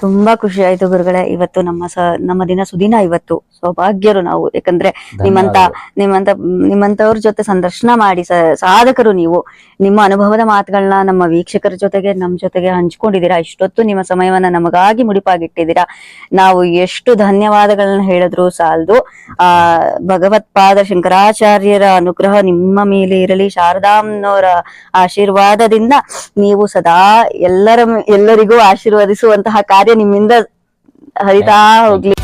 ತುಂಬಾ ಖುಷಿ ಆಯ್ತು ಗುರುಗಳೇ. ಇವತ್ತು ನಮ್ಮ ಸ ನಮ್ಮ ದಿನ ಸುದಿನ ಇವತ್ತು. ಸೌಭಾಗ್ಯರು ನಾವು. ಯಾಕಂದ್ರೆ ನಿಮ್ಮಂತ ನಿಮ್ಮಂತ ನಿಮ್ಮಂತವ್ರ ಜೊತೆ ಸಂದರ್ಶನ ಮಾಡಿ ಸಾಧಕರು ನೀವು. ನಿಮ್ಮ ಅನುಭವದ ಮಾತುಗಳನ್ನ ನಮ್ಮ ವೀಕ್ಷಕರ ಜೊತೆಗೆ ನಮ್ಮ ಜೊತೆಗೆ ಹಂಚ್ಕೊಂಡಿದ್ದೀರಾ? ಇಷ್ಟೊತ್ತು ನಿಮ್ಮ ಸಮಯವನ್ನ ನಮಗಾಗಿ ಮುಡಿಪಾಗಿಟ್ಟಿದ್ದೀರಾ? ನಾವು ಎಷ್ಟು ಧನ್ಯವಾದಗಳನ್ನ ಹೇಳಿದ್ರು ಸಾಲದು. ಆ ಭಗವತ್ಪಾದ ಶಂಕರಾಚಾರ್ಯರ ಅನುಗ್ರಹ ನಿಮ್ಮ ಮೇಲೆ ಇರಲಿ. ಶಾರದಾಂನವರ ಆಶೀರ್ವಾದದಿಂದ ನೀವು ಸದಾ ಎಲ್ಲರ ಎಲ್ಲರಿಗೂ ಆಶೀರ್ವದಿಸುವಂತಹ ಕಾರ್ಯ ನಿಮ್ಮಿಂದ ಹರಿತಾ ಹೋಗ್ಲಿ.